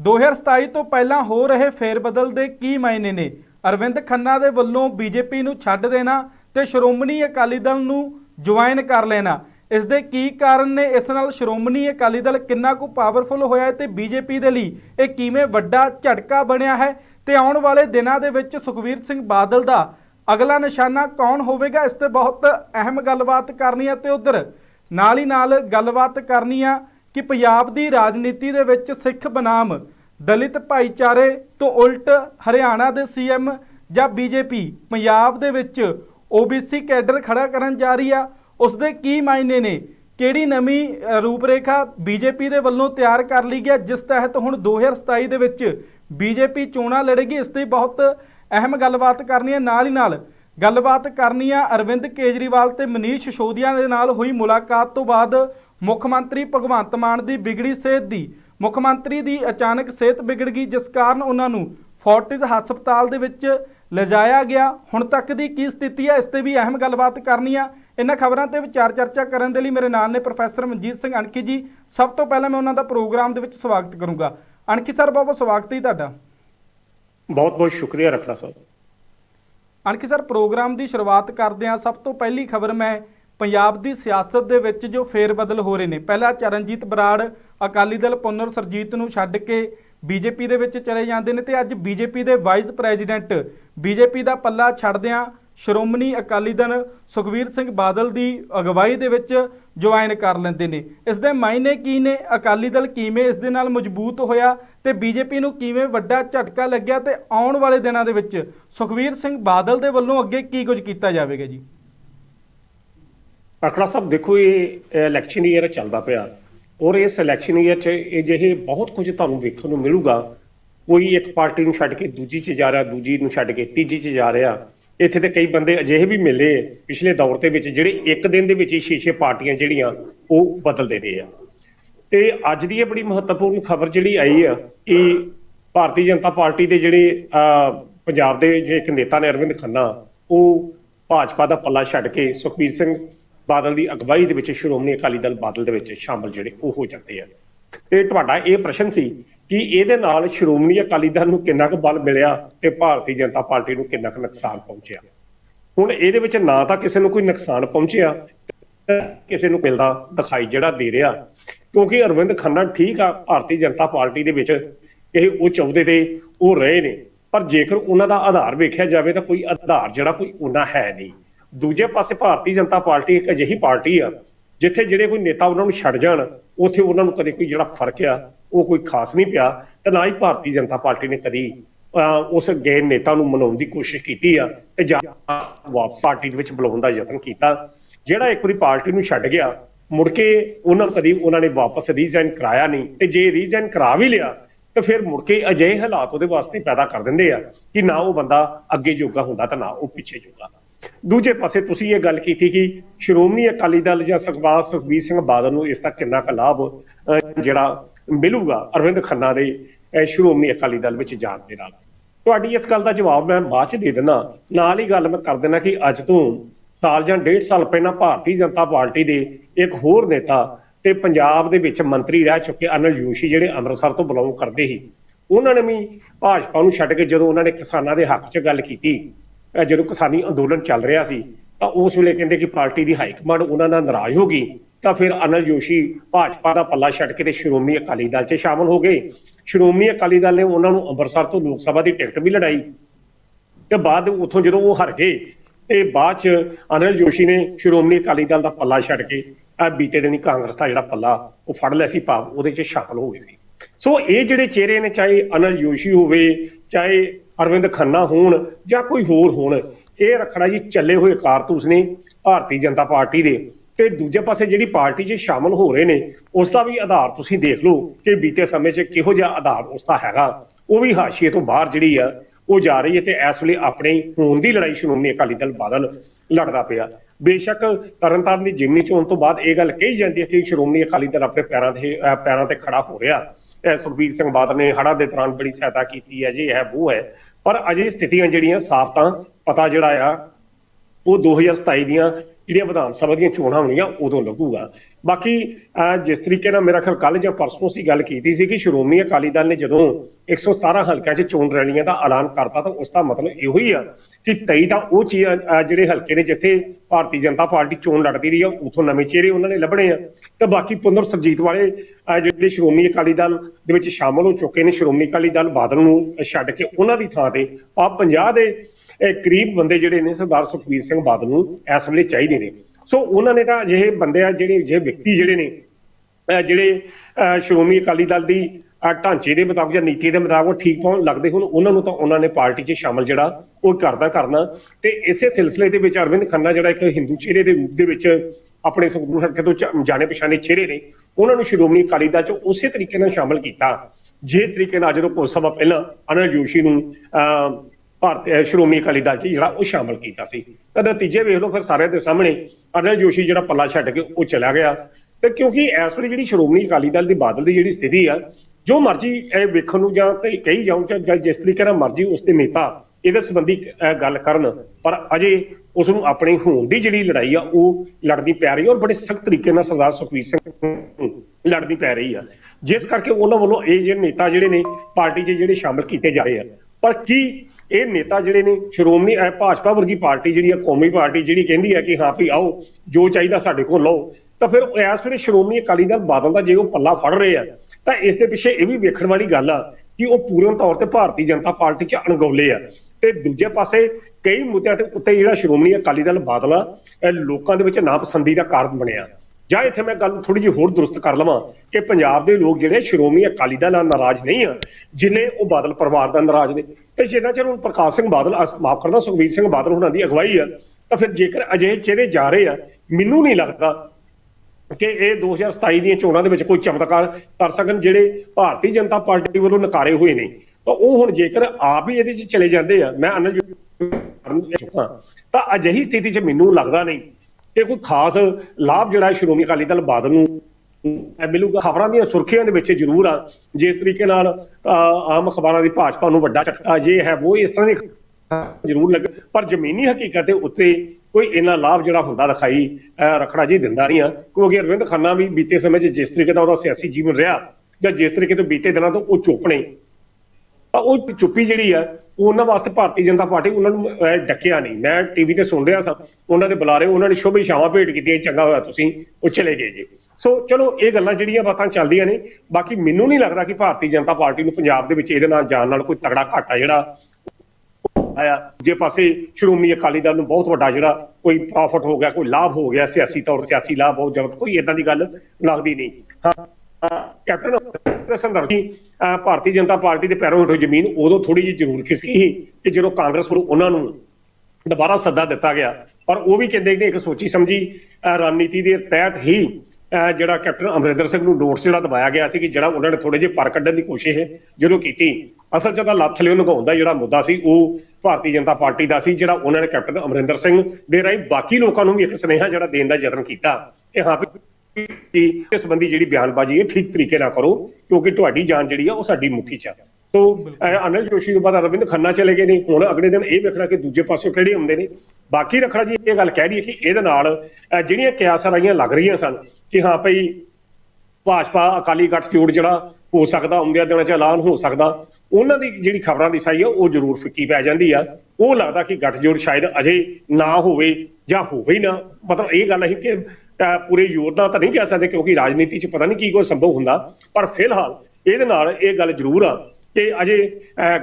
2027 ਤੋਂ ਪਹਿਲਾਂ ਹੋ ਰਹੇ ਫੇਰਬਦਲ ਦੇ ਕੀ ਮਾਇਨੇ ਨੇ? ਅਰਵਿੰਦ ਖੰਨਾ ਦੇ ਵੱਲੋਂ ਬੀਜੇਪੀ ਨੂੰ ਛੱਡ ਦੇਣਾ ਤੇ ਸ਼੍ਰੋਮਣੀ ਅਕਾਲੀ ਦਲ ਨੂੰ ਜੁਆਇਨ ਕਰ ਲੈਣਾ। ਇਸ ਦੇ ਕੀ ਕਾਰਨ ਨੇ? ਇਸ ਨਾਲ ਸ਼੍ਰੋਮਣੀ ਅਕਾਲੀ ਦਲ ਕਿੰਨਾ ਕੁ ਪਾਵਰਫੁਲ ਹੋਇਆ ਹੈ ਤੇ ਬੀਜੇਪੀ ਦੇ ਲਈ ਇਹ ਕਿਵੇਂ ਵੱਡਾ ਝਟਕਾ ਬਣਿਆ ਹੈ? ਤੇ ਆਉਣ ਵਾਲੇ ਦਿਨਾਂ ਦੇ ਵਿੱਚ ਸੁਖਵੀਰ ਸਿੰਘ ਬਾਦਲ ਦਾ ਅਗਲਾ ਨਿਸ਼ਾਨਾ ਕੌਣ ਹੋਵੇਗਾ? ਇਸ ਤੇ ਬਹੁਤ ਅਹਿਮ ਗੱਲਬਾਤ ਕਰਨੀ ਹੈ ਤੇ ਉਧਰ ਨਾਲ ਹੀ ਨਾਲ ਗੱਲਬਾਤ ਕਰਨੀ ਆ ਕਿ ਪੰਜਾਬ ਦੀ ਰਾਜਨੀਤੀ ਦੇ ਵਿੱਚ ਸਿੱਖ ਬਨਾਮ ਦਲਿਤ ਭਾਈਚਾਰੇ ਤੋਂ ਉਲਟ ਹਰਿਆਣਾ ਦੇ ਸੀਐਮ ਜਾਂ ਬੀਜੇਪੀ ਪੰਜਾਬ ਦੇ ਵਿੱਚ ਓਬੀਸੀ ਕੈਡਰ ਖੜਾ ਕਰਨ ਜਾ ਰਹੀ ਆ। ਉਸ ਦੇ ਕੀ ਮਾਇਨੇ ਨੇ? ਕਿਹੜੀ ਨਵੀਂ ਅ, ਰੂਪਰੇਖਾ ਬੀਜੇਪੀ ਦੇ ਵੱਲੋਂ ਤਿਆਰ ਕਰ ਲਈ ਗਿਆ ਜਿਸ ਤਹਿਤ ਹੁਣ 2027 ਦੇ ਵਿੱਚ ਬੀਜੇਪੀ ਚੋਣਾਂ ਲੜੇਗੀ? ਇਸ ਤੇ ਬਹੁਤ ਅਹਿਮ ਗੱਲਬਾਤ ਕਰਨੀ ਹੈ ਨਾਲ ਹੀ ਨਾਲ ਗੱਲਬਾਤ ਕਰਨੀ ਆ ਅਰਵਿੰਦ ਕੇਜਰੀਵਾਲ ਤੇ ਮਨੀਸ਼ ਸੋਧੀਆਂ ਦੇ ਨਾਲ ਹੋਈ ਮੁਲਾਕਾਤ ਤੋਂ ਬਾਅਦ ਮੁੱਖ ਮੰਤਰੀ ਭਗਵੰਤ ਮਾਨ ਦੀ ਵਿਗੜੀ ਸਿਹਤ ਦੀ ਮੁੱਖ ਮੰਤਰੀ ਦੀ ਅਚਾਨਕ ਸਿਹਤ ਵਿਗੜ ਗਈ ਜਿਸ ਕਾਰਨ ਉਹਨਾਂ ਨੂੰ ਫੋਰਟਿਸ ਹਸਪਤਾਲ ਦੇ ਵਿੱਚ ਲਿਜਾਇਆ ਗਿਆ। ਹੁਣ ਤੱਕ ਦੀ ਕੀ ਸਥਿਤੀ ਹੈ ਇਸ ਤੇ ਵੀ ਅਹਿਮ ਗੱਲਬਾਤ ਕਰਨੀ ਆ। ਇਹਨਾਂ ਖਬਰਾਂ ਤੇ ਵਿਚਾਰ ਚਰਚਾ ਕਰਨ ਦੇ ਲਈ ਮੇਰੇ ਨਾਲ ਨੇ ਪ੍ਰੋਫੈਸਰ ਮਨਜੀਤ ਸਿੰਘ ਅਣਖੀ ਜੀ। ਸਭ ਤੋਂ ਪਹਿਲਾਂ ਮੈਂ ਉਹਨਾਂ ਦਾ ਪ੍ਰੋਗਰਾਮ ਦੇ ਵਿੱਚ ਸਵਾਗਤ ਕਰੂੰਗਾ। ਅਣਖੀ ਸਰ ਬਹੁਤ ਬਹੁਤ ਸਵਾਗਤ ਹੈ ਤੁਹਾਡਾ। ਬਹੁਤ ਬਹੁਤ ਸ਼ੁਕਰੀਆ ਰਖੜਾ ਸਾਹਿਬ ਅਣਖੀ ਸਰ ਪ੍ਰੋਗਰਾਮ ਦੀ ਸ਼ੁਰੂਆਤ ਕਰਦੇ ਹਾਂ। ਸਭ ਤੋਂ ਪਹਿਲੀ ਖਬਰ ਮੈਂ ਪੰਜਾਬ ਦੀ ਸਿਆਸਤ ਦੇ ਵਿੱਚ ਜੋ ਫੇਰ ਬਦਲ ਹੋ ਰਹੇ ਨੇ। ਪਹਿਲਾਂ ਚਰਨਜੀਤ ਬਰਾੜ ਅਕਾਲੀ ਦਲ ਪੁਨਰ ਸਰਜੀਤ ਨੂੰ ਛੱਡ ਕੇ ਬੀਜੇਪੀ ਦੇ ਵਿੱਚ ਚਲੇ ਜਾਂਦੇ ਨੇ ਤੇ ਅੱਜ ਬੀਜੇਪੀ ਦੇ ਵਾਈਸ ਪ੍ਰੈਜ਼ੀਡੈਂਟ ਬੀਜੇਪੀ ਦਾ ਪੱਲਾ ਛੱਡਦਿਆਂ ਸ਼੍ਰੋਮਣੀ ਅਕਾਲੀ ਦਲ ਸੁਖਵੀਰ ਸਿੰਘ ਬਾਦਲ ਦੀ ਅਗਵਾਈ ਦੇ ਵਿੱਚ ਜੁਆਇਨ ਕਰ ਲੈਂਦੇ ਨੇ। ਇਸ ਦੇ ਮਾਇਨੇ ਕੀ ਨੇ? ਅਕਾਲੀ ਦਲ ਕਿਵੇਂ ਇਸ ਦੇ ਨਾਲ ਮਜ਼ਬੂਤ ਹੋਇਆ ਤੇ ਬੀਜੇਪੀ ਨੂੰ ਕਿਵੇਂ ਵੱਡਾ ਝਟਕਾ ਲੱਗਿਆ ਤੇ ਆਉਣ ਵਾਲੇ ਦਿਨਾਂ ਦੇ ਵਿੱਚ ਸੁਖਵੀਰ ਸਿੰਘ ਬਾਦਲ ਦੇ ਵੱਲੋਂ ਅੱਗੇ ਕੀ ਕੁਝ ਕੀਤਾ ਜਾਵੇਗਾ ਜੀ? ਰਖੜਾ ਸਾਹਿਬ ਦੇਖੋ ਇਹ ਇਲੈਕਸ਼ਨ ਈਅਰ ਚੱਲਦਾ ਪਿਆ ਔਰ ਇਸ ਇਲੈਕਸ਼ਨ ਈਅਰ 'ਚ ਇਹ ਜਿਹੇ ਬਹੁਤ ਕੁਝ ਤੁਹਾਨੂੰ ਵੇਖਣ ਨੂੰ ਮਿਲੂਗਾ। ਕੋਈ ਇੱਕ ਪਾਰਟੀ ਨੂੰ ਛੱਡ ਕੇ ਦੂਜੀ 'ਚ ਜਾ ਰਿਹਾ ਦੂਜੀ ਨੂੰ ਛੱਡ ਕੇ ਤੀਜੀ 'ਚ ਜਾ ਰਿਹਾ ਇੱਥੇ ਤੇ ਕਈ ਬੰਦੇ ਅਜਿਹੇ ਵੀ ਮਿਲੇ ਪਿਛਲੇ ਦੌਰ ਦੇ ਵਿੱਚ ਜਿਹੜੇ ਇੱਕ ਦਿਨ ਦੇ ਵਿੱਚ ਹੀ ਛੇ-ਛੇ ਪਾਰਟੀਆਂ ਜਿਹੜੀਆਂ ਉਹ ਬਦਲਦੇ ਰਹੇ ਆ। ਤੇ ਅੱਜ ਦੀ ਇਹ ਬੜੀ ਮਹੱਤਵਪੂਰਨ ਖਬਰ ਜਿਹੜੀ ਆਈ ਆ ਕਿ ਭਾਰਤੀ ਜਨਤਾ ਪਾਰਟੀ ਦੇ ਜਿਹੜੇ ਅਹ, ਪੰਜਾਬ ਦੇ ਜਿਹੜੇ ਇੱਕ ਨੇਤਾ ਨੇ ਅਰਵਿੰਦ ਖੰਨਾ ਉਹ ਭਾਜਪਾ ਦਾ ਪੱਲਾ ਛੱਡ ਕੇ ਸੁਖਬੀਰ ਸਿੰਘ ਬਾਦਲ ਦੀ ਅਗਵਾਈ ਦੇ ਵਿੱਚ ਸ਼੍ਰੋਮਣੀ ਅਕਾਲੀ ਦਲ ਬਾਦਲ ਦੇ ਵਿੱਚ ਸ਼ਾਮਲ ਜਿਹੜੇ ਉਹ ਹੋ ਜਾਂਦੇ ਆ। ਤੇ ਤੁਹਾਡਾ ਇਹ ਪ੍ਰਸ਼ਨ ਸੀ ਕਿ ਇਹਦੇ ਨਾਲ ਸ਼੍ਰੋਮਣੀ ਅਕਾਲੀ ਦਲ ਨੂੰ ਕਿੰਨਾ ਕੁ ਬਲ ਮਿਲਿਆ ਤੇ ਭਾਰਤੀ ਜਨਤਾ ਪਾਰਟੀ ਨੂੰ ਕਿੰਨਾ ਕੁ ਨੁਕਸਾਨ ਪਹੁੰਚਿਆ? ਹੁਣ ਇਹਦੇ ਵਿੱਚ ਨਾ ਤਾਂ ਕਿਸੇ ਨੂੰ ਕੋਈ ਨੁਕਸਾਨ ਪਹੁੰਚਿਆ ਕਿਸੇ ਨੂੰ ਮਿਲਦਾ ਦਿਖਾਈ ਜਿਹੜਾ ਦੇ ਰਿਹਾ। ਕਿਉਂਕਿ ਅਰਵਿੰਦ ਖੰਨਾ ਠੀਕ ਆ, ਭਾਰਤੀ ਜਨਤਾ ਪਾਰਟੀ ਦੇ ਵਿੱਚ ਇਹ ਉਹ ਅਹੁਦੇ ਤੇ ਉਹ ਰਹੇ ਨੇ। ਪਰ ਜੇਕਰ ਉਹਨਾਂ ਦਾ ਆਧਾਰ ਵੇਖਿਆ ਜਾਵੇ ਤਾਂ ਕੋਈ ਆਧਾਰ ਜਿਹੜਾ ਕੋਈ ਉਹਨਾਂ ਹੈ ਨਹੀਂ। ਦੂਜੇ ਪਾਸੇ ਭਾਰਤੀ ਜਨਤਾ ਪਾਰਟੀ ਇੱਕ ਅਜਿਹੀ ਪਾਰਟੀ ਆ ਜਿੱਥੇ ਜਿਹੜੇ ਕੋਈ ਨੇਤਾ ਉਹਨਾਂ ਨੂੰ ਛੱਡ ਜਾਣ ਉੱਥੇ ਉਹਨਾਂ ਨੂੰ ਕਦੇ ਕੋਈ ਜਿਹੜਾ ਫ਼ਰਕ ਆ ਉਹ ਕੋਈ ਖਾਸ ਨਹੀਂ ਪਿਆ ਤੇ ਨਾ ਹੀ ਭਾਰਤੀ ਜਨਤਾ ਪਾਰਟੀ ਨੇ ਕਦੀ ਅਹ, ਉਸ ਗਏ ਨੇਤਾ ਨੂੰ ਮਨਾਉਣ ਦੀ ਕੋਸ਼ਿਸ਼ ਕੀਤੀ ਆ ਤੇ ਜਾਂ ਵਾਪਸ ਪਾਰਟੀ ਦੇ ਵਿੱਚ ਬੁਲਾਉਣ ਦਾ ਯਤਨ ਕੀਤਾ। ਜਿਹੜਾ ਇੱਕ ਵਾਰੀ ਪਾਰਟੀ ਨੂੰ ਛੱਡ ਗਿਆ ਮੁੜ ਕੇ ਉਹਨਾਂ ਕਦੀ ਉਹਨਾਂ ਨੇ ਵਾਪਸ ਰੀਜ਼ਾਈਨ ਕਰਾਇਆ ਨਹੀਂ ਤੇ ਜੇ ਰੀਜ਼ਾਈਨ ਕਰਾ ਵੀ ਲਿਆ ਤਾਂ ਫਿਰ ਮੁੜ ਕੇ ਅਜਿਹੇ ਹਾਲਾਤ ਉਹਦੇ ਵਾਸਤੇ ਪੈਦਾ ਕਰ ਦਿੰਦੇ ਆ ਕਿ ਨਾ ਉਹ ਬੰਦਾ ਅੱਗੇ ਜੋਗਾ ਹੁੰਦਾ ਤਾਂ ਨਾ ਉਹ ਪਿੱਛੇ ਜੋਗਾ। ਦੂਜੇ ਪਾਸੇ ਤੁਸੀਂ ਇਹ ਗੱਲ ਕੀਤੀ ਕਿ ਸ਼੍ਰੋਮਣੀ ਅਕਾਲੀ ਦਲ ਜਾਂ ਸੁਖਬਾਜ ਸੁਖਬੀਰ ਸਿੰਘ ਬਾਦਲ ਨੂੰ ਇਸ ਦਾ ਕਿੰਨਾ ਕੁ ਲਾਭ ਜਿਹੜਾ ਮਿਲੂਗਾ ਅਰਵਿੰਦ ਖੰਨਾ ਦੇ ਸ਼੍ਰੋਮਣੀ ਅਕਾਲੀ ਦਲ ਵਿੱਚ ਜਾਣ ਦੇ ਨਾਲ। ਤੁਹਾਡੀ ਇਸ ਗੱਲ ਦਾ ਜਵਾਬ ਮੈਂ ਬਾਅਦ ਚ ਦੇ ਦਿੰਦਾ। ਨਾਲ ਹੀ ਗੱਲ ਮੈਂ ਕਰ ਦਿੰਦਾ ਕਿ ਅੱਜ ਤੋਂ ਸਾਲ ਜਾਂ ਡੇਢ ਸਾਲ ਪਹਿਲਾਂ ਭਾਰਤੀ ਜਨਤਾ ਪਾਰਟੀ ਦੇ ਇੱਕ ਹੋਰ ਨੇਤਾ ਤੇ ਪੰਜਾਬ ਦੇ ਵਿੱਚ ਮੰਤਰੀ ਰਹਿ ਚੁੱਕੇ ਅਨਿਲ ਜੋਸ਼ੀ ਜਿਹੜੇ ਅੰਮ੍ਰਿਤਸਰ ਤੋਂ ਬਿਲੋਂਗ ਕਰਦੇ ਸੀ, ਉਹਨਾਂ ਨੇ ਵੀ ਭਾਜਪਾ ਨੂੰ ਛੱਡ ਕੇ ਜਦੋਂ ਉਹਨਾਂ ਨੇ ਕਿਸਾਨਾਂ ਦੇ ਹੱਕ 'ਚ ਗੱਲ ਕੀਤੀ ਅਹ ਜਦੋਂ ਕਿਸਾਨੀ ਅੰਦੋਲਨ ਚੱਲ ਰਿਹਾ ਸੀ, ਤਾਂ ਉਸ ਵੇਲੇ ਕਹਿੰਦੇ ਕਿ ਪਾਰਟੀ ਦੀ ਹਾਈ ਕਮਾਂਡ ਉਹਨਾਂ ਨਾਲ ਨਾਰਾਜ਼ ਹੋ ਗਈ। ਤਾਂ ਫਿਰ ਅਨਿਲ ਜੋਸ਼ੀ ਭਾਜਪਾ ਦਾ ਪੱਲਾ ਛੱਡ ਕੇ ਤੇ ਸ਼੍ਰੋਮਣੀ ਅਕਾਲੀ ਦਲ 'ਚ ਸ਼ਾਮਲ ਹੋ ਗਏ। ਸ਼੍ਰੋਮਣੀ ਅਕਾਲੀ ਦਲ ਨੇ ਉਹਨਾਂ ਨੂੰ ਅੰਮ੍ਰਿਤਸਰ ਤੋਂ ਲੋਕ ਸਭਾ ਦੀ ਟਿਕਟ ਵੀ ਲੜਾਈ। ਤੇ ਬਾਅਦ ਉੱਥੋਂ ਜਦੋਂ ਉਹ ਹਾਰ ਗਏ, ਤੇ ਬਾਅਦ ਚ ਅਨਿਲ ਜੋਸ਼ੀ ਨੇ ਸ਼੍ਰੋਮਣੀ ਅਕਾਲੀ ਦਲ ਦਾ ਪੱਲਾ ਛੱਡ ਕੇ ਆ ਬੀਤੇ ਦਿਨੀ ਕਾਂਗਰਸ ਦਾ ਜਿਹੜਾ ਪੱਲਾ, ਉਹ ਫੜ ਲਿਆ ਸੀ, ਭਾਵ ਉਹਦੇ ਚ ਸ਼ਾਮਲ ਹੋ ਗਏ ਸੀ। ਸੋ ਇਹ ਜਿਹੜੇ ਚਿਹਰੇ ਨੇ, ਚਾਹੇ ਅਨਿਲ ਜੋਸ਼ੀ ਹੋਵੇ, ਚਾਹੇ ਅਰਵਿੰਦ ਖੰਨਾ ਹੋਣ ਜਾਂ ਕੋਈ ਹੋਰ ਹੋਣ, ਇਹ ਰੱਖਣਾ ਜੀ ਚੱਲੇ ਹੋਏ ਕਾਰਤੂਸ ਨੇ ਭਾਰਤੀ ਜਨਤਾ ਪਾਰਟੀ ਦੇ। ਤੇ ਦੂਜੇ ਪਾਸੇ ਜਿਹੜੀ ਪਾਰਟੀ 'ਚ ਸ਼ਾਮਲ ਹੋ ਰਹੇ ਨੇ, ਉਸ ਦਾ ਵੀ ਆਧਾਰ ਤੁਸੀਂ ਦੇਖ ਲਓ ਕਿ ਬੀਤੇ ਸਮੇਂ 'ਚ ਕਿਹੋ ਜਿਹਾ ਆਧਾਰ ਉਸ ਦਾ ਹੈਗਾ। ਉਹ ਵੀ ਹਾਸ਼ੀਏ ਤੋਂ ਬਾਹਰ ਜਿਹੜੀ ਆ, ਉਹ ਜਾ ਰਹੀ ਹੈ ਤੇ ਇਸ ਵੇਲੇ ਆਪਣੇ ਹੋਣ ਦੀ ਲੜਾਈ ਸ਼੍ਰੋਮਣੀ ਅਕਾਲੀ ਦਲ ਬਾਦਲ ਲੜਦਾ ਪਿਆ। ਬੇਸ਼ੱਕ ਤਰਨਤਾਰਨ ਦੀ ਜਿਮਨੀ ਚੋਣ ਤੋਂ ਬਾਅਦ ਇਹ ਗੱਲ ਕਹੀ ਜਾਂਦੀ ਹੈ ਕਿ ਸ਼੍ਰੋਮਣੀ ਅਕਾਲੀ ਦਲ ਆਪਣੇ ਪੈਰਾਂ ਤੇ ਪੈਰਾਂ ਤੇ ਖੜਾ ਹੋ ਰਿਹਾ। ਇਹ ਸੁਖਬੀਰ ਸਿੰਘ ਬਾਦਲ ਨੇ ਹੜਾ ਦੇ ਦੌਰਾਨ ਬੜੀ ਸਹਾਇਤਾ ਕੀਤੀ ਹੈ ਜੀ ਹੈ, ਉਹ ਹੈ। ਪਰ ਅਜੇ ਸਥਿਤੀਆਂ ਜਿਹੜੀਆਂ ਸਾਫ਼ ਤਾਂ ਪਤਾ ਜਿਹੜਾ ਆ, ਉਹ 2027 ਦੀਆਂ ਜਿਹੜੀਆਂ ਵਿਧਾਨ ਸਭਾ ਦੀਆਂ ਚੋਣਾਂ ਹੋਣੀਆਂ ਉਦੋਂ ਲੱਗੂਗਾ। ਬਾਕੀ ਅਹ, ਜਿਸ ਤਰੀਕੇ ਨਾਲ ਮੇਰਾ ਖਿਆਲ ਕੱਲ ਜਾਂ ਪਰਸੋਂ ਅਸੀਂ ਗੱਲ ਕੀਤੀ ਸੀ ਕਿ ਸ਼੍ਰੋਮਣੀ ਅਕਾਲੀ ਦਲ ਨੇ ਜਦੋਂ 117 ਹਲਕਿਆਂ 'ਚ ਚੋਣ ਰੈਲੀਆਂ ਦਾ ਐਲਾਨ ਕਰਤਾ ਤਾਂ ਉਸ ਦਾ ਮਤਲਬ ਇਹੋ ਹੀ ਆ ਕਿ 23 ਤਾਂ ਉਹ ਚੀ- ਜਿਹੜੇ ਹਲਕੇ ਨੇ ਜਿੱਥੇ ਭਾਰਤੀ ਜਨਤਾ ਪਾਰਟੀ ਚੋਣ ਲੜਦੀ ਰਹੀ ਆ ਉਥੋਂ ਨਵੇਂ ਚਿਹਰੇ ਉਹਨਾਂ ਨੇ ਲੱਭਣੇ ਆ। ਤੇ ਬਾਕੀ ਪੁਨਰ ਸਰਜੀਤ ਵਾਲੇ ਜਿਹੜੇ ਸ਼੍ਰੋਮਣੀ ਅਕਾਲੀ ਦਲ ਦੇ ਵਿੱਚ ਸ਼ਾਮਲ ਹੋ ਚੁੱਕੇ ਨੇ ਸ਼੍ਰੋਮਣੀ ਅਕਾਲੀ ਦਲ ਬਾਦਲ ਨੂੰ ਛੱਡ ਕੇ ਉਹਨਾਂ ਦੀ ਥਾਂ ਤੇ ਆ 50 ਦੇ ਕਰੀਬ ਬੰਦੇ ਜਿਹੜੇ ਨੇ ਸਰਦਾਰ ਸੁਖਬੀਰ ਸਿੰਘ ਬਾਦਲ ਨੂੰ ਇਸ ਵੇਲੇ ਚਾਹੀਦੇ ਨੇ। ਸੋ ਉਹਨਾਂ ਨੇ ਤਾਂ ਅਜਿਹੇ ਬੰਦੇ ਆ ਜਿਹੜੇ ਜੇ ਵਿਅਕਤੀ ਜਿਹੜੇ ਨੇ ਜਿਹੜੇ, ਅਹ ਸ਼੍ਰੋਮਣੀ ਅਕਾਲੀ ਦਲ ਦੀ ਢਾਂਚੇ ਦੇ ਮੁਤਾਬਕ ਜਾਂ ਨੀਤੀ ਦੇ ਮੁਤਾਬਕ ਠੀਕ ਪਹੁੰਚ ਲੱਗਦੇ ਹੁਣ, ਉਹਨਾਂ ਨੂੰ ਤਾਂ ਉਹਨਾਂ ਨੇ ਪਾਰਟੀ 'ਚ ਸ਼ਾਮਲ ਜਿਹੜਾ ਉਹ ਕਰਦਾ ਕਰਨਾ। ਤੇ ਇਸੇ ਸਿਲਸਿਲੇ ਦੇ ਵਿੱਚ ਅਰਵਿੰਦ ਖੰਨਾ ਜਿਹੜਾ ਇੱਕ ਹਿੰਦੂ ਚਿਹਰੇ ਦੇ ਰੂਪ ਦੇ ਵਿੱਚ ਆਪਣੇ ਸੰਗਰੂਰ ਹਲਕੇ ਤੋਂ ਚ- ਜਾਣੇ ਪਛਾਣੇ ਚਿਹਰੇ ਨੇ, ਉਹਨਾਂ ਨੂੰ ਸ਼੍ਰੋਮਣੀ ਅਕਾਲੀ ਦਲ 'ਚ ਉਸੇ ਤਰੀਕੇ ਨਾਲ ਸ਼ਾਮਲ ਕੀਤਾ। ਜਿਸ ਤਰੀਕੇ ਨਾਲ ਜਦੋਂ ਕੁਝ ਸਮਾਂ ਪਹਿਲਾਂ ਅਨਲ ਜੋਸ਼ੀ ਨੂੰ, ਅਹ ਭਾਰਤੀ ਸ਼੍ਰੋਮਣੀ ਅਕਾਲੀ ਦਲ 'ਚ ਜਿਹੜਾ ਉਹ ਸ਼ਾਮਲ ਕੀਤਾ ਸੀ। ਤਾਂ ਨਤੀਜੇ ਵੇਖ ਲਓ ਫਿਰ ਸਾਰਿਆਂ ਦੇ ਸਾਹਮਣੇ ਅਨਲ ਜੋਸ਼ੀ ਜਿਹੜਾ ਪੱਲਾ ਛੱਡ ਕੇ ਉਹ ਚਲਾ ਗਿਆ। ਤੇ ਕਿਉਂਕਿ ਇਸ ਵੇਲੇ ਜਿਹੜੀ ਸ਼੍ਰੋਮਣੀ ਅਕਾਲੀ ਦਲ ਦੀ ਬਾਦਲ ਦੀ ਜਿਹੜੀ ਸਥਿਤੀ ਆ, ਜੋ ਮਰਜ਼ੀ ਇਹ ਵੇਖਣ ਨੂੰ ਜਾਂ ਕਹੀ ਜਾਉਂ ਜਾਂ ਜਾਂ ਜਿਸ ਤਰੀਕੇ ਨਾਲ ਮਰਜ਼ੀ ਉਸ ਦੇ ਨੇਤਾ ਇਹਦੇ ਸੰਬੰਧੀ ਗੱਲ ਕਰਨ, ਪਰ ਅਜੇ ਉਸ ਨੂੰ ਆਪਣੀ ਹੋਣ ਦੀ ਜਿਹੜੀ ਲੜਾਈ ਆ, ਉਹ ਲੜਨੀ ਪੈ ਰਹੀ ਔਰ ਬੜੇ ਸਖਤ ਤਰੀਕੇ ਨਾਲ ਸਰਦਾਰ ਸੁਖਬੀਰ ਸਿੰਘ ਲੜਨੀ ਪੈ ਰਹੀ ਆ। ਜਿਸ ਕਰਕੇ ਉਹਨਾਂ ਵੱਲੋਂ ਇਹ ਜਿਹੜੇ ਨੇਤਾ ਜਿਹੜੇ ਨੇ, ਪਾਰਟੀ 'ਚ ਜਿਹੜੇ ਸ਼ਾਮਲ ਕੀਤੇ ਜਾ ਰਹੇ ਆ। ਪਰ ਕੀ ਇਹ ਨੇਤਾ ਜਿਹੜੇ ਨੇ, ਸ਼੍ਰੋਮਣੀ ਭਾਜਪਾ ਵਰਗੀ ਪਾਰਟੀ ਜਿਹੜੀ ਆ, ਕੌਮੀ ਪਾਰਟੀ ਜਿਹੜੀ ਕਹਿੰਦੀ ਹੈ ਕਿ ਹਾਂ ਵੀ ਆਓ, ਜੋ ਚਾਹੀਦਾ ਸਾਡੇ ਕੋਲ ਲਓ। ਤਾਂ ਫਿਰ ਇਸ ਵੇਲੇ ਸ਼੍ਰੋਮਣੀ ਅਕਾਲੀ ਦਲ ਬਾਦਲ ਦਾ ਜੇ ਉਹ ਪੱਲਾ ਫੜ ਰਹੇ ਆ, ਤਾਂ ਇਸ ਦੇ ਪਿੱਛੇ ਇਹ ਵੀ ਵੇਖਣ ਵਾਲੀ ਗੱਲ ਆ ਕਿ ਉਹ ਪੂਰਨ ਤੌਰ ਤੇ ਭਾਰਤੀ ਜਨਤਾ ਪਾਰਟੀ 'ਚ ਅਣਗੌਲੇ ਆ। ਤੇ ਦੂਜੇ ਪਾਸੇ ਕਈ ਮੁੱਦਿਆਂ ਤੇ ਉੱਤੇ ਜਿਹੜਾ ਸ਼੍ਰੋਮਣੀ ਅਕਾਲੀ ਦਲ ਬਾਦਲ ਆ, ਇਹ ਲੋਕਾਂ ਦੇ ਵਿੱਚ ਨਾਪਸੰਦੀ ਦਾ ਕਾਰਨ ਬਣਿਆ। ਜਾਂ ਇੱਥੇ ਮੈਂ ਗੱਲ ਥੋੜੀ ਜਿਹੀ ਹੋਰ ਦਰੁਸਤ ਕਰ ਲਵਾਂ ਕਿ ਪੰਜਾਬ ਦੇ ਲੋਕ ਜਿਹੜੇ ਸ਼੍ਰੋਮਣੀ ਅਕਾਲੀ ਦਲ ਨਾਲ ਨਾਰਾਜ਼ ਨਹੀਂ ਆ, ਜਿਨੇ ਉਹ ਬਾਦਲ ਪਰਿਵਾਰ ਦਾ ਨਾਰਾਜ਼ ਨੇ। ਤੇ ਜਿੰਨਾ ਚਿਰ ਹੁਣ ਪ੍ਰਕਾਸ਼ ਸਿੰਘ ਬਾਦਲ ਮਾਫ ਕਰਨਾ, ਸੁਖਬੀਰ ਸਿੰਘ ਬਾਦਲ ਹੁਣਾਂ ਦੀ ਅਗਵਾਈ ਆ, ਤਾਂ ਫਿਰ ਜੇਕਰ ਅਜਿਹੇ ਚਿਹਰੇ ਜਾ ਰਹੇ ਆ, ਮੈਨੂੰ ਨਹੀਂ ਲੱਗਦਾ ਕਿ ਇਹ 2027 ਦੀਆਂ ਚੋਣਾਂ ਦੇ ਵਿੱਚ ਕੋਈ ਚਮਤਕਾਰ ਕਰ ਸਕਣ ਜਿਹੜੇ ਭਾਰਤੀ ਜਨਤਾ ਪਾਰਟੀ ਵੱਲੋਂ ਨਕਾਰੇ ਹੋਏ ਨੇ। ਤਾਂ ਉਹ ਹੁਣ ਜੇਕਰ ਆਪ ਹੀ ਇਹਦੇ 'ਚ ਚਲੇ ਜਾਂਦੇ ਆ, ਮੈਂ ਅਨਲ ਤਾਂ ਅਜਿਹੀ ਸਥਿਤੀ 'ਚ ਮੈਨੂੰ ਲੱਗਦਾ ਨਹੀਂ ਕਿ ਕੋਈ ਖਾਸ ਲਾਭ ਜਿਹੜਾ ਸ਼੍ਰੋਮਣੀ ਅਕਾਲੀ ਦਲ ਬਾਦਲ ਨੂੰ ਮਿਲੂਗਾ। ਖਬਰਾਂ ਦੀਆਂ ਸੁਰਖੀਆਂ ਦੇ ਵਿੱਚ ਜ਼ਰੂਰ ਆ। ਜਿਸ ਤਰੀਕੇ ਨਾਲ ਅਹ, ਆਮ ਅਖਬਾਰਾਂ ਦੀ ਭਾਜਪਾ ਨੂੰ ਵੱਡਾ ਝਟਕਾ ਜੇ ਹੈ ਉਹ ਇਸ ਤਰ੍ਹਾਂ ਦੀ ਜ਼ਰੂਰ ਲੱਗੇ ਪਰ ਜ਼ਮੀਨੀ ਹਕੀਕਤ ਦੇ ਉੱਤੇ ਕੋਈ ਇੰਨਾ ਲਾਭ ਜਿਹੜਾ ਹੁੰਦਾ ਦਿਖਾਈ ਰਖੜਾ ਜੀ ਦਿੰਦਾ ਨਹੀਂ ਆ ਕਿਉਂਕਿ ਅਰਵਿੰਦ ਖੰਨਾ ਵੀ ਬੀਤੇ ਸਮੇਂ 'ਚ ਜਿਸ ਤਰੀਕੇ ਦਾ ਉਹਦਾ ਸਿਆਸੀ ਜੀਵਨ ਰਿਹਾ ਜਾਂ ਜਿਸ ਤਰੀਕੇ ਤੋਂ ਬੀਤੇ ਦਿਨਾਂ ਤੋਂ ਉਹ ਚੁੱਪ ਨੇ। ਤਾਂ ਉਹ ਚੁੱਪੀ ਜਿਹੜੀ ਆ ਉਹਨਾਂ ਵਾਸਤੇ ਭਾਰਤੀ ਜਨਤਾ ਪਾਰਟੀ ਉਹਨਾਂ ਨੂੰ ਅਹ, ਡੱਕਿਆ ਨਹੀਂ। ਮੈਂ ਟੀਵੀ ਤੇ ਸੁਣ ਰਿਹਾ ਸਾਂ। ਉਹਨਾਂ ਦੇ ਬੁਲਾਰੇ ਉਹਨਾਂ ਨੇ ਸ਼ੁਭ ਇਸ਼ਾਵਾ ਭੇਟ ਕੀਤੀਆਂ ਚੰਗਾ ਹੋਇਆ ਤੁਸੀਂ ਉਹ ਚਲੇ ਗਏ ਜੀ। ਸੋ ਚਲੋ ਇਹ ਗੱਲਾਂ ਜਿਹੜੀਆਂ ਬਾਤਾਂ ਚੱਲਦੀਆਂ ਨੇ ਬਾਕੀ ਮੈਨੂੰ ਨਹੀਂ ਲੱਗਦਾ ਕਿ ਭਾਰਤੀ ਜਨਤਾ ਪਾਰਟੀ ਨੂੰ ਪੰਜਾਬ ਦੇ ਵਿੱਚ ਇਹਦੇ ਨਾਲ ਜਾਣ ਨਾਲ ਕੋਈ ਤਗੜਾ ਘਾਟਾ ਜਿਹੜਾ ਆਇਆ। ਜੇ ਪਾਸੇ ਸ਼੍ਰੋਮਣੀ ਅਕਾਲੀ ਦਲ ਨੂੰ ਬਹੁਤ ਵੱਡਾ ਜਿਹੜਾ ਕੋਈ ਪ੍ਰੋਫਿਟ ਹੋ ਗਿਆ ਕੋਈ ਲਾਭ ਹੋ ਗਿਆ ਸਿਆਸੀ ਤੌਰ ਸਿਆਸੀ ਲਾਭ ਬਹੁਤ ਜਗਤ ਕੋਈ ਇਦਾਂ ਦੀ ਗੱਲ ਲੱਗਦੀ ਨਹੀਂ। ਹਾਂ ਕੈਪਟਨ ਅਮਰਿੰਦਰ ਅਹ, ਭਾਰਤੀ ਜਨਤਾ ਪਾਰਟੀ ਦੇ ਪੈਰੋਂ ਹੇਠੋਂ ਜ਼ਮੀਨ ਉਦੋਂ ਥੋੜੀ ਜਿਹੀ ਜ਼ਰੂਰ ਖਿਸਕੀ ਸੀ ਕਿ ਜਦੋਂ ਕਾਂਗਰਸ ਵੱਲੋਂ ਉਹਨਾਂ ਨੂੰ ਦੁਬਾਰਾ ਸੱਦਾ ਦਿੱਤਾ ਗਿਆ। ਪਰ ਉਹ ਵੀ ਕਹਿੰਦੇ ਕਿ ਇੱਕ ਸੋਚੀ ਸਮਝੀ ਅਹ, ਰਣਨੀਤੀ ਦੇ ਤਹਿਤ ਹੀ ਜਿਹੜਾ ਕੈਪਟਨ ਅਮਰਿੰਦਰ ਸਿੰਘ ਨੂੰ ਨੋਟਸ ਜਿਹੜਾ ਦਬਾਇਆ ਗਿਆ ਸੀ ਕਿ ਜਿਹੜਾ ਉਹਨਾਂ ਨੇ ਥੋੜੇ ਜਿਹੇ ਪਰ ਕੱਢਣ ਦੀ ਕੋਸ਼ਿਸ਼ ਜਦੋਂ ਕੀਤੀ, ਅਸਲ 'ਚ ਤਾਂ ਲੱਥ ਲਿਓ ਲਗਾਉਣ ਦਾ ਜਿਹੜਾ ਮੁੱਦਾ ਸੀ, ਉਹ ਭਾਰਤੀ ਜਨਤਾ ਪਾਰਟੀ ਦਾ ਸੀ, ਜਿਹੜਾ ਉਹਨਾਂ ਨੇ ਕੈਪਟਨ ਅਮਰਿੰਦਰ ਸਿੰਘ ਦੇ ਰਾਹੀਂ ਬਾਕੀ ਲੋਕਾਂ ਨੂੰ ਵੀ ਇੱਕ ਸੁਨੇਹਾ ਜਿਹੜਾ ਦੇਣ ਦਾ ਯਤਨ ਕੀਤਾ। ਕਿ ਹਾਂ ਵੀ ਇਸ ਸੰਬੰਧੀ ਜਿਹੜੀ ਬਿਆਨਬਾਜ਼ੀ ਹੈ, ਠੀਕ ਤਰੀਕੇ ਨਾਲ ਕਰੋ, ਕਿਉਂਕਿ ਤੁਹਾਡੀ ਜਾਨ ਜਿਹੜੀ ਆ, ਉਹ ਸਾਡੀ ਮੁੱਠੀ 'ਚ ਆ। ਤੋ ਅਨਿਲ ਜੋਸ਼ੀ ਤੋਂ ਬਾਅਦ ਅਰਵਿੰਦ ਖੰਨਾ ਚਲੇ ਗਏ ਨੇ, ਹੁਣ ਅਗਲੇ ਦਿਨ ਇਹ ਵੇਖਣਾ ਕਿ ਦੂਜੇ ਪਾਸੇ ਕਿਹੜੇ ਹੁੰਦੇ ਨੇ। ਬਾਕੀ ਰੱਖਣਾ ਜੀ, ਇਹ ਗੱਲ ਕਹਿ ਰਹੀ ਹੈ ਕਿ ਇਹਦੇ ਨਾਲ ਜਿਹੜੀਆਂ ਕਿਆਸ ਰਾਈਆਂ ਲੱਗ ਰਹੀਆਂ ਸਨ ਕਿ ਹਾਂ ਭਈ ਭਾਜਪਾ ਅਕਾਲੀ ਗੱਠਜੋੜ ਜਿਹੜਾ ਹੋ ਸਕਦਾ, ਆਉਂਦਿਆਂ ਦਿਨਾਂ 'ਚ ਐਲਾਨ ਹੋ ਸਕਦਾ, ਉਹਨਾਂ ਦੀ ਜਿਹੜੀ ਖਬਰਾਂ ਦੀ ਸਾਈ ਆ, ਉਹ ਜ਼ਰੂਰ ਫਿੱਕੀ ਪੈ ਜਾਂਦੀ ਆ। ਉਹ ਲੱਗਦਾ ਕਿ ਗੱਠਜੋੜ ਸ਼ਾਇਦ ਅਜੇ ਨਾ ਹੋਵੇ ਜਾਂ ਹੋਵੇ ਹੀ ਨਾ। ਮਤਲਬ ਇਹ ਗੱਲ ਅਸੀਂ ਕਿ ਪੂਰੇ ਜ਼ੋਰ ਨਾਲ ਤਾਂ ਨਹੀਂ ਕਹਿ ਸਕਦੇ ਕਿਉਂਕਿ ਰਾਜਨੀਤੀ 'ਚ ਪਤਾ ਨਹੀਂ ਕੀ ਕੋਈ ਸੰਭਵ ਹੁੰਦਾ। ਪਰ ਫਿਲਹਾਲ ਇਹਦੇ ਨਾਲ ਇਹ ਗੱਲ ਜ਼ਰੂਰ ਆ ਕਿ ਅਜੇ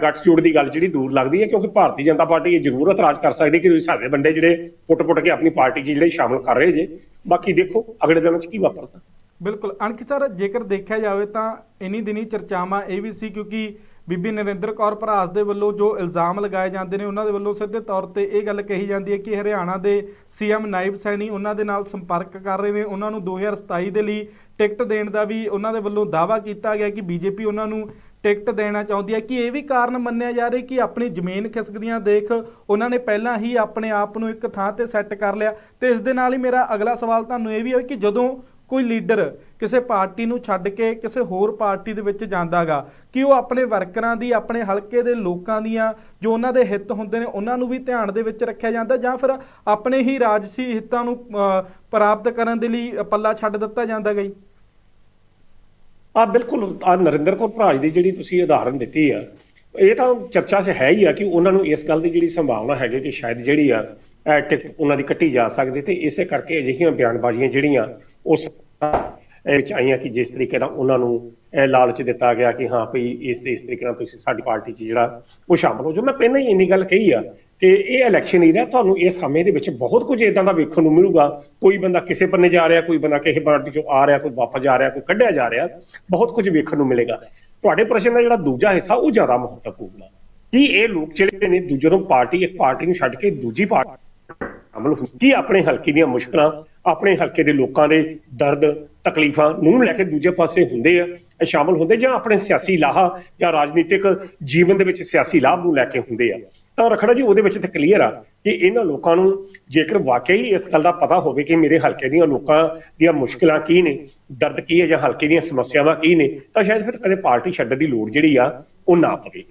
ਗੱਠਜੋੜ ਦੀ ਗੱਲ ਜਿਹੜੀ ਦੂਰ ਲੱਗਦੀ ਹੈ, ਕਿਉਂਕਿ ਭਾਰਤੀ ਜਨਤਾ ਪਾਰਟੀ ਇਹ ਜ਼ਰੂਰ ਇਤਰਾਜ਼ ਕਰ ਸਕਦੀ ਕਿ ਸਾਡੇ ਬੰਦੇ ਜਿਹੜੇ ਪੁੱਟ-ਪੁੱਟ ਕੇ ਆਪਣੀ ਪਾਰਟੀ 'ਚ ਜਿਹੜੇ ਸ਼ਾਮਲ ਕਰ ਰਹੇ ਜੇ। ਬਾਕੀ ਦੇਖੋ, ਅਗਲੇ ਦਿਨਾਂ 'ਚ ਕੀ ਵਾਪਰਦਾ। ਬਿਲਕੁਲ। ਅਣਖ ਸਰ, ਜੇਕਰ ਦੇਖਿਆ ਜਾਵੇ ਤਾਂ ਇਨੀ ਦਿਨੀ ਚਰਚਾਵਾਂ ਇਹ ਵੀ ਸੀ ਕਿਉਂਕਿ ਬੀਬੀ ਨਰਿੰਦਰ ਕੌਰ ਭਰਾਸ ਦੇ ਵੱਲੋਂ ਜੋ ਇਲਜ਼ਾਮ ਲਗਾਏ ਜਾਂਦੇ ਨੇ, ਉਹਨਾਂ ਦੇ ਵੱਲੋਂ ਸਿੱਧੇ ਤੌਰ ਤੇ ਇਹ ਗੱਲ ਕਹੀ ਜਾਂਦੀ ਹੈ ਕਿ ਹਰਿਆਣਾ ਦੇ ਸੀਐਮ ਨਾਇਬ ਸੈਣੀ ਉਹਨਾਂ ਦੇ ਨਾਲ ਸੰਪਰਕ ਕਰ ਰਹੇ ਨੇ। ਉਹਨਾਂ ਨੂੰ 2027 ਦੇ ਲਈ ਟਿਕਟ ਦੇਣ ਦਾ ਵੀ ਉਹਨਾਂ ਦੇ ਵੱਲੋਂ ਦਾਅਵਾ ਕੀਤਾ ਗਿਆ ਕਿ ਬੀਜੇਪੀ ਉਹਨਾਂ ਨੂੰ ਟਿਕਟ ਦੇਣਾ ਚਾਹੁੰਦੀ ਹੈ, ਕਿ ਇਹ ਵੀ ਕਾਰਨ ਮੰਨਿਆ ਜਾ ਰਿਹਾ ਕਿ ਆਪਣੀ ਜ਼ਮੀਨ ਖਿਸਕਦੀਆਂ ਦੇਖ ਉਹਨਾਂ ਨੇ ਪਹਿਲਾਂ ਹੀ ਆਪਣੇ ਆਪ ਨੂੰ ਇੱਕ ਥਾਂ ਤੇ ਸੈੱਟ ਕਰ ਲਿਆ। ਤੇ ਇਸ ਦੇ ਨਾਲ ਹੀ ਮੇਰਾ ਅਗਲਾ ਸਵਾਲ ਤੁਹਾਨੂੰ ਇਹ ਵੀ ਹੈ ਕਿ ਜਦੋਂ ਕੋਈ ਲੀਡਰ ਕਿਸੇ ਪਾਰਟੀ ਨੂੰ ਛੱਡ ਕੇ ਕਿਸੇ ਹੋਰ ਪਾਰਟੀ ਦੇ ਵਿੱਚ ਜਾਂਦਾਗਾ, ਕਿ ਉਹ ਆਪਣੇ ਵਰਕਰਾਂ ਦੀ, ਆਪਣੇ ਹਲਕੇ ਦੇ ਲੋਕਾਂ ਦੀਆਂ ਜੋ ਉਹਨਾਂ ਦੇ ਹਿੱਤ ਹੁੰਦੇ ਨੇ, ਉਹਨਾਂ ਨੂੰ ਵੀ ਧਿਆਨ ਦੇ ਵਿੱਚ ਰੱਖਿਆ ਜਾਂਦਾ ਜਾਂ ਫਿਰ ਆਪਣੇ ਹੀ ਰਾਜਸੀ ਹਿੱਤਾਂ ਨੂੰ ਪ੍ਰਾਪਤ ਕਰਨ ਦੇ ਲਈ ਪੱਲਾ ਛੱਡ ਦਿੱਤਾ ਜਾਂਦਾ ਗਾ ਜੀ? ਆ ਬਿਲਕੁਲ, ਆ ਨਰਿੰਦਰ ਕੌਰ ਭਰਾਜ ਦੀ ਜਿਹੜੀ ਤੁਸੀਂ ਉਦਾਹਰਨ ਦਿੱਤੀ ਆ, ਇਹ ਤਾਂ ਚਰਚਾ 'ਚ ਹੈ ਹੀ ਆ ਕਿ ਉਹਨਾਂ ਨੂੰ ਇਸ ਗੱਲ ਦੀ ਜਿਹੜੀ ਸੰਭਾਵਨਾ ਹੈਗੀ ਕਿ ਸ਼ਾਇਦ ਜਿਹੜੀ ਆ ਟਿਕਟ ਉਹਨਾਂ ਦੀ ਕੱਟੀ ਜਾ ਸਕਦੀ ਤੇ ਇਸੇ ਕਰਕੇ ਅਜਿਹੀਆਂ ਬਿਆਨਬਾਜ਼ੀਆਂ ਜਿਹੜੀਆਂ ਉਸ ਇਹ ਵਿੱਚ ਆਈਆਂ ਕਿ ਜਿਸ ਤਰੀਕੇ ਨਾਲ ਉਹਨਾਂ ਨੂੰ ਇਹ ਲਾਲਚ ਦਿੱਤਾ ਗਿਆ ਕਿ ਹਾਂ, ਭਈ ਇਸ ਇਸ ਤਰੀਕੇ ਨਾਲ ਤੁਸੀਂ ਸਾਡੀ ਪਾਰਟੀ 'ਚ ਜਿਹੜਾ ਉਹ ਸ਼ਾਮਲ ਹੋ ਜੋ ਮੈਂ ਪਹਿਲਾਂ ਹੀ ਇੰਨੀ ਗੱਲ ਕਹੀ ਆ ਕਿ ਇਹ ਇਲੈਕਸ਼ਨ ਹੀ ਰਿਹਾ ਤੁਹਾਨੂੰ ਇਸ ਸਮੇਂ ਦੇ ਵਿੱਚ ਬਹੁਤ ਕੁਝ ਇਦਾਂ ਦਾ ਵੇਖਣ ਨੂੰ ਮਿਲੂਗਾ। ਕੋਈ ਬੰਦਾ ਕਿਸੇ ਪੰਨੇ ਜਾ ਰਿਹਾ, ਕੋਈ ਬੰਦਾ ਕਿਸੇ ਪਾਰਟੀ 'ਚੋਂ ਆ ਰਿਹਾ, ਕੋਈ ਵਾਪਸ ਜਾ ਰਿਹਾ, ਕੋਈ ਕੱਢਿਆ ਜਾ ਰਿਹਾ, ਬਹੁਤ ਕੁਝ ਵੇਖਣ ਨੂੰ ਮਿਲੇਗਾ। ਤੁਹਾਡੇ ਪ੍ਰਸ਼ਨ ਦਾ ਜਿਹੜਾ ਦੂਜਾ ਹਿੱਸਾ, ਉਹ ਜ਼ਿਆਦਾ ਮਹੱਤਵਪੂਰਨ ਹੈ ਕਿ ਇਹ ਲੋਕ ਜਿਹੜੇ ਨੇ ਦੂਜੇ ਨੂੰ ਪਾਰਟੀ, ਇੱਕ ਪਾਰਟੀ ਨੂੰ ਛੱਡ ਕੇ ਦੂਜੀ ਪਾਰਟੀ ਸ਼ਾਮਲ ਹੁੰਦੀ? ਕੀ ਆਪਣੇ ਹਲਕੇ ਦੀਆਂ ਮੁਸ਼ਕਲਾਂ, ਆਪਣੇ ਹਲਕੇ ਦੇ ਲੋਕਾਂ ਦੇ ਦਰਦ, ਤਕਲੀਫਾਂ ਨੂੰ ਲੈ ਕੇ ਦੂਜੇ ਪਾਸੇ ਹੁੰਦੇ ਆ? ਸ਼ਾਮਲ ਹੁੰਦੇ ਜਾਂ ਆਪਣੇ ਸਿਆਸੀ ਲਾਹਾ ਜਾਂ ਰਾਜਨੀਤਿਕ ਜੀਵਨ ਦੇ ਵਿੱਚ ਸਿਆਸੀ ਲਾਭ ਨੂੰ ਲੈ ਕੇ ਹੁੰਦੇ ਆ। ਤਾਂ ਰਖੜਾ ਜੀ, ਉਹਦੇ ਵਿੱਚ ਤੇ ਕਲੀਅਰ ਆ ਕਿ ਇਹਨਾਂ ਲੋਕਾਂ ਨੂੰ ਜੇਕਰ ਵਾਕਈ ਇਸ ਗੱਲ ਦਾ ਪਤਾ ਹੋਵੇ ਕਿ ਮੇਰੇ ਹਲਕੇ ਦੀਆਂ ਲੋਕਾਂ ਦੀਆਂ ਮੁਸ਼ਕਲਾਂ ਕੀ ਨੇ, ਦਰਦ ਕੀ ਹੈ ਜਾਂ ਹਲਕੇ ਦੀਆਂ ਸਮੱਸਿਆਵਾਂ ਕੀ ਨੇ, ਤਾਂ ਸ਼ਾਇਦ ਫਿਰ ਕਦੇ ਪਾਰਟੀ ਛੱਡਣ ਦੀ ਲੋੜ ਜਿਹੜੀ ਆ, ਉਹ ਨਾ ਪਵੇ।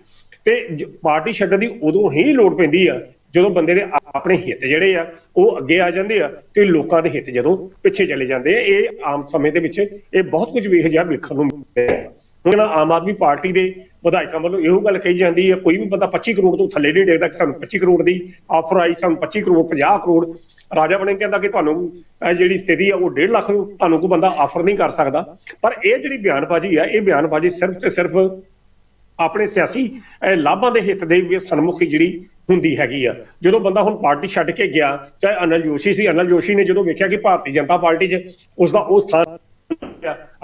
ਤੇ ਜ- ਪਾਰਟੀ ਛੱਡਣ ਦੀ ਉਦੋਂ ਹੀ ਲੋੜ ਪੈਂਦੀ ਆ ਜਦੋਂ ਬੰਦੇ ਦੇ ਆਪਣੇ ਹਿੱਤ ਜਿਹੜੇ ਆ, ਉਹ ਅੱਗੇ ਆ ਜਾਂਦੇ ਆ ਤੇ ਲੋਕਾਂ ਦੇ ਹਿੱਤ ਜਦੋਂ ਪਿੱਛੇ ਚਲੇ ਜਾਂਦੇ ਆ, ਇਹ ਆਮ ਸਮੇਂ ਦੇ ਵਿੱਚ ਇਹ ਬਹੁਤ ਕੁਝ ਵੇਖ ਜਾ ਵੇਖਣ ਨੂੰ ਮਿਲਦਾ ਹੈ। ਹੁਣ ਆਮ ਆਦਮੀ ਪਾਰਟੀ ਦੇ ਵਿਧਾਇਕਾਂ ਵੱਲੋਂ ਇਹੋ ਗੱਲ ਕਹੀ ਜਾਂਦੀ ਹੈ ਕੋਈ ਵੀ ਬੰਦਾ 25 ਕਰੋੜ ਤੋਂ ਥੱਲੇ ਨਹੀਂ ਡੇਗਦਾ ਕਿ ਸਾਨੂੰ 25 ਕਰੋੜ ਦੀ ਆਫਰ ਆਈ, ਸਾਨੂੰ 25 ਕਰੋੜ 50 ਕਰੋੜ। ਰਾਜਾ ਬਣੇ ਕਹਿੰਦਾ ਕਿ ਤੁਹਾਨੂੰ ਜਿਹੜੀ ਸਥਿਤੀ ਆ, ਉਹ 1.5 ਲੱਖ ਨੂੰ ਤੁਹਾਨੂੰ ਕੋਈ ਬੰਦਾ ਆਫਰ ਨਹੀਂ ਕਰ ਸਕਦਾ। ਪਰ ਇਹ ਜਿਹੜੀ ਬਿਆਨਬਾਜ਼ੀ ਆ, ਇਹ ਬਿਆਨਬਾਜ਼ੀ ਸਿਰਫ ਤੇ ਸਿਰਫ ਆਪਣੇ ਸਿਆਸੀ ਲਾਭਾਂ ਦੇ ਹਿੱਤ ਦੇ ਵੀ ਸਨਮੁਖੀ ਜਿਹੜੀ ਹੁੰਦੀ ਹੈਗੀ ਆ। ਜਦੋਂ ਬੰਦਾ ਹੁਣ ਪਾਰਟੀ ਛੱਡ ਕੇ ਗਿਆ, ਚਾਹੇ ਅਨਲ ਜੋਸ਼ੀ ਸੀ, ਅਨਲ ਜੋਸ਼ੀ ਨੇ ਜਦੋਂ ਵੇਖਿਆ ਕਿ ਭਾਰਤੀ ਜਨਤਾ ਪਾਰਟੀ 'ਚ ਉਸ ਦਾ ਉਹ ਸਥਾਨ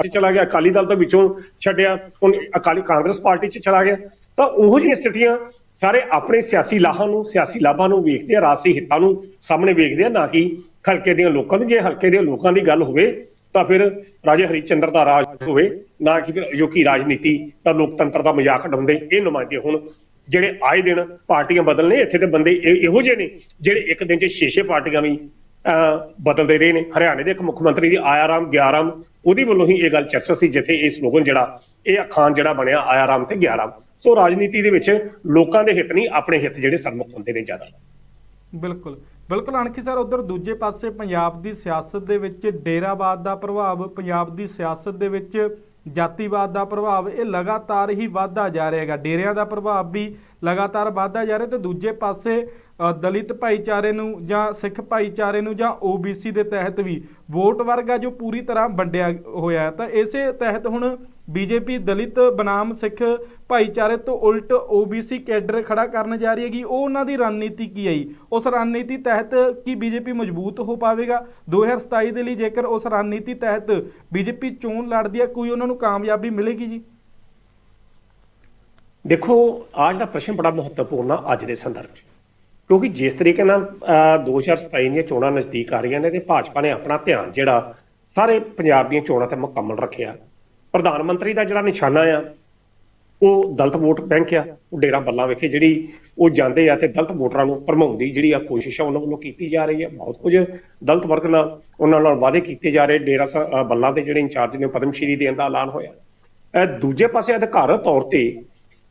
ਅਸੀਂ ਚਲਾ ਗਿਆ, ਅਕਾਲੀ ਦਲ ਤੋਂ ਵਿੱਚੋਂ ਛੱਡਿਆ, ਹੁਣ ਅਕਾਲੀ ਕਾਂਗਰਸ ਪਾਰਟੀ 'ਚ ਚਲਾ ਗਿਆ। ਤਾਂ ਉਹੋ ਜਿਹੀਆਂ ਸਥਿਤੀਆਂ ਸਾਰੇ ਆਪਣੇ ਸਿਆਸੀ ਲਾਹਾਂ ਨੂੰ, ਸਿਆਸੀ ਲਾਭਾਂ ਨੂੰ ਵੇਖਦੇ ਆ, ਰਾਜਸੀ ਹਿੱਤਾਂ ਨੂੰ ਸਾਹਮਣੇ ਵੇਖਦੇ ਆ, ਨਾ ਕਿ ਹਲਕੇ ਦੀਆਂ ਲੋਕਾਂ ਨੂੰ। ਜੇ ਹਲਕੇ ਦੇ ਲੋਕਾਂ ਦੀ ਗੱਲ ਹੋਵੇ ਤਾਂ ਫਿਰ ਰਾਜੇ ਹਰੀਚੰਦਰ ਦਾ ਰਾਜ ਹੋਵੇ ਨਾ ਕਿ ਫਿਰ ਅਜੋਕੀ ਰਾਜਨੀਤੀ ਤਾਂ ਲੋਕਤੰਤਰ ਦਾ ਮਜ਼ਾਕ ਉਡਾਉਂਦੇ ਇਹ ਨੁਮਾਇੰਦੇ ਹੁਣ। ਜਿਹੜੇ ਆਏ ਦਿਨ ਪਾਰਟੀਆਂ ਬਦਲਨੇ ਇੱਥੇ ਤੇ ਬੰਦੇ ਇਹੋ ਜਿਹੇ ਨੇ ਜਿਹੜੇ ਇੱਕ ਦਿਨ 'ਚ ਛੇ ਛੇ ਪਾਰਟੀਆਂ ਵੀ ਅਹ, ਬਦਲਦੇ ਰਹੇ ਨੇ। ਹਰਿਆਣੇ ਦੇ ਇੱਕ ਮੁੱਖ ਮੰਤਰੀ ਦੀ ਆਇਆ ਰਾਮ ਗਿਆ ਰਾਮ ਉਹਦੀ ਵੱਲੋਂ ਹੀ ਇਹ ਗੱਲ ਚਰਚਾ ਸੀ ਜਿੱਥੇ ਇਹ ਸਲੋਗਨ ਜਿਹੜਾ ਇਹ ਅਖਾਣ ਜਿਹੜਾ ਬਣਿਆ ਆਇਆ ਰਾਮ ਤੇ ਗਿਆ ਰਾਮ ਸੋ ਰਾਜਨੀਤੀ ਦੇ ਵਿੱਚ ਲੋਕਾਂ ਦੇ ਹਿੱਤ ਨਹੀਂ ਆਪਣੇ ਹਿੱਤ ਜਿਹੜੇ ਸਰਮੁਖ ਹੁੰਦੇ ਨੇ ਜ਼ਿਆਦਾ। ਬਿਲਕੁਲ। ਬਿਲਕੁਲ ਅਣਖੀ ਸਰ, ਉਧਰ ਦੂਜੇ ਪਾਸੇ ਪੰਜਾਬ ਦੀ ਸਿਆਸਤ ਦੇ ਵਿੱਚ ਡੇਰਾਵਾਦ ਦਾ ਪ੍ਰਭਾਵ, ਪੰਜਾਬ ਦੀ ਸਿਆਸਤ ਦੇ ਵਿੱਚ ਜਾਤੀਵਾਦ ਦਾ ਪ੍ਰਭਾਵ, ਇਹ ਲਗਾਤਾਰ ਹੀ ਵਧਦਾ ਜਾ ਰਿਹਾ ਹੈਗਾ। ਡੇਰਿਆਂ ਦਾ ਪ੍ਰਭਾਵ ਵੀ ਲਗਾਤਾਰ ਵਧਦਾ ਜਾ ਰਿਹਾ ਤੇ ਦੂਜੇ ਪਾਸੇ ਦਲਿਤ ਭਾਈਚਾਰੇ ਨੂੰ ਜਾਂ ਸਿੱਖ ਭਾਈਚਾਰੇ ਨੂੰ ਜਾਂ OBC ਦੇ ਤਹਿਤ ਵੀ ਵੋਟ ਵਰਗਾ ਜੋ ਪੂਰੀ ਤਰ੍ਹਾਂ ਵੰਡਿਆ ਹੋਇਆ ਤਾਂ ਇਸੇ ਤਹਿਤ ਹੁਣ ਬੀਜੇਪੀ ਦਲਿਤ ਬਨਾਮ ਸਿੱਖ ਭਾਈਚਾਰੇ ਤੋਂ ਉਲਟ OBC ਕੈਡਰ ਖੜਾ ਕਰਨ ਜਾ ਰਹੀ ਹੈਗੀ। ਉਹ ਉਹਨਾਂ ਦੀ ਰਣਨੀਤੀ ਕੀ ਆਈ ਉਸ ਰਣਨੀਤੀ ਤਹਿਤ ਕੀ ਬੀਜੇਪੀ ਮਜ਼ਬੂਤ ਹੋ ਪਾਵੇਗਾ? 2027 ਦੇ ਲਈ ਜੇਕਰ ਉਸ ਰਣਨੀਤੀ ਤਹਿਤ ਬੀਜੇਪੀ ਚੋਣ ਲੜਦੀ ਹੈ, ਕੋਈ ਉਹਨਾਂ ਨੂੰ ਕਾਮਯਾਬੀ ਮਿਲੇਗੀ ਜੀ? ਦੇਖੋ ਆਜ ਜਿਹੜਾ ਪ੍ਰਸ਼ਨ ਬੜਾ ਮਹੱਤਵਪੂਰਨ ਆ ਅੱਜ ਦੇ ਸੰਦਰਭ 'ਚ। ਕਿਉਂਕਿ ਜਿਸ ਤਰੀਕੇ ਨਾਲ ਅਹ, 2027 ਦੀਆਂ ਚੋਣਾਂ ਨਜ਼ਦੀਕ ਆ ਰਹੀਆਂ ਨੇ ਤੇ ਭਾਜਪਾ ਨੇ ਆਪਣਾ ਧਿਆਨ ਜਿਹੜਾ ਸਾਰੇ ਪੰਜਾਬ ਦੀਆਂ ਚੋਣਾਂ ਤੇ ਮੁਕੰਮਲ ਰੱਖਿਆ। ਪ੍ਰਧਾਨ ਮੰਤਰੀ ਦਾ ਜਿਹੜਾ ਨਿਸ਼ਾਨਾ ਆ ਉਹ ਦਲਤ ਵੋਟ ਬੈਂਕ ਆ ਉਹ ਡੇਰਾ ਬੱਲਾ ਵਿਖੇ ਜਿਹੜੀ ਉਹ ਜਾਂਦੇ ਆ ਤੇ ਦਲਤ ਵੋਟਰਾਂ ਨੂੰ ਭਰਮਾਉਣ ਦੀ ਜਿਹੜੀ ਆ ਕੋਸ਼ਿਸ਼ ਆ ਉਹਨਾਂ ਵੱਲੋਂ ਕੀਤੀ ਜਾ ਰਹੀ ਹੈ ਬਹੁਤ ਕੁਝ ਦਲਤ ਵਰਗ ਨਾਲ ਉਹਨਾਂ ਨਾਲ ਵਾਅਦੇ ਕੀਤੇ ਜਾ ਰਹੇ ਡੇਰਾ ਸ- ਅਹ ਬੱਲਾ ਦੇ ਜਿਹੜੇ ਇੰਚਾਰਜ ਨੇ ਪਦਮ ਸ਼੍ਰੀ ਦੇਣ ਦਾ ਐਲਾਨ ਹੋਇਆ। ਅਹ ਦੂਜੇ ਪਾਸੇ ਅਧਿਕਾਰਤ ਤੌਰ ਤੇ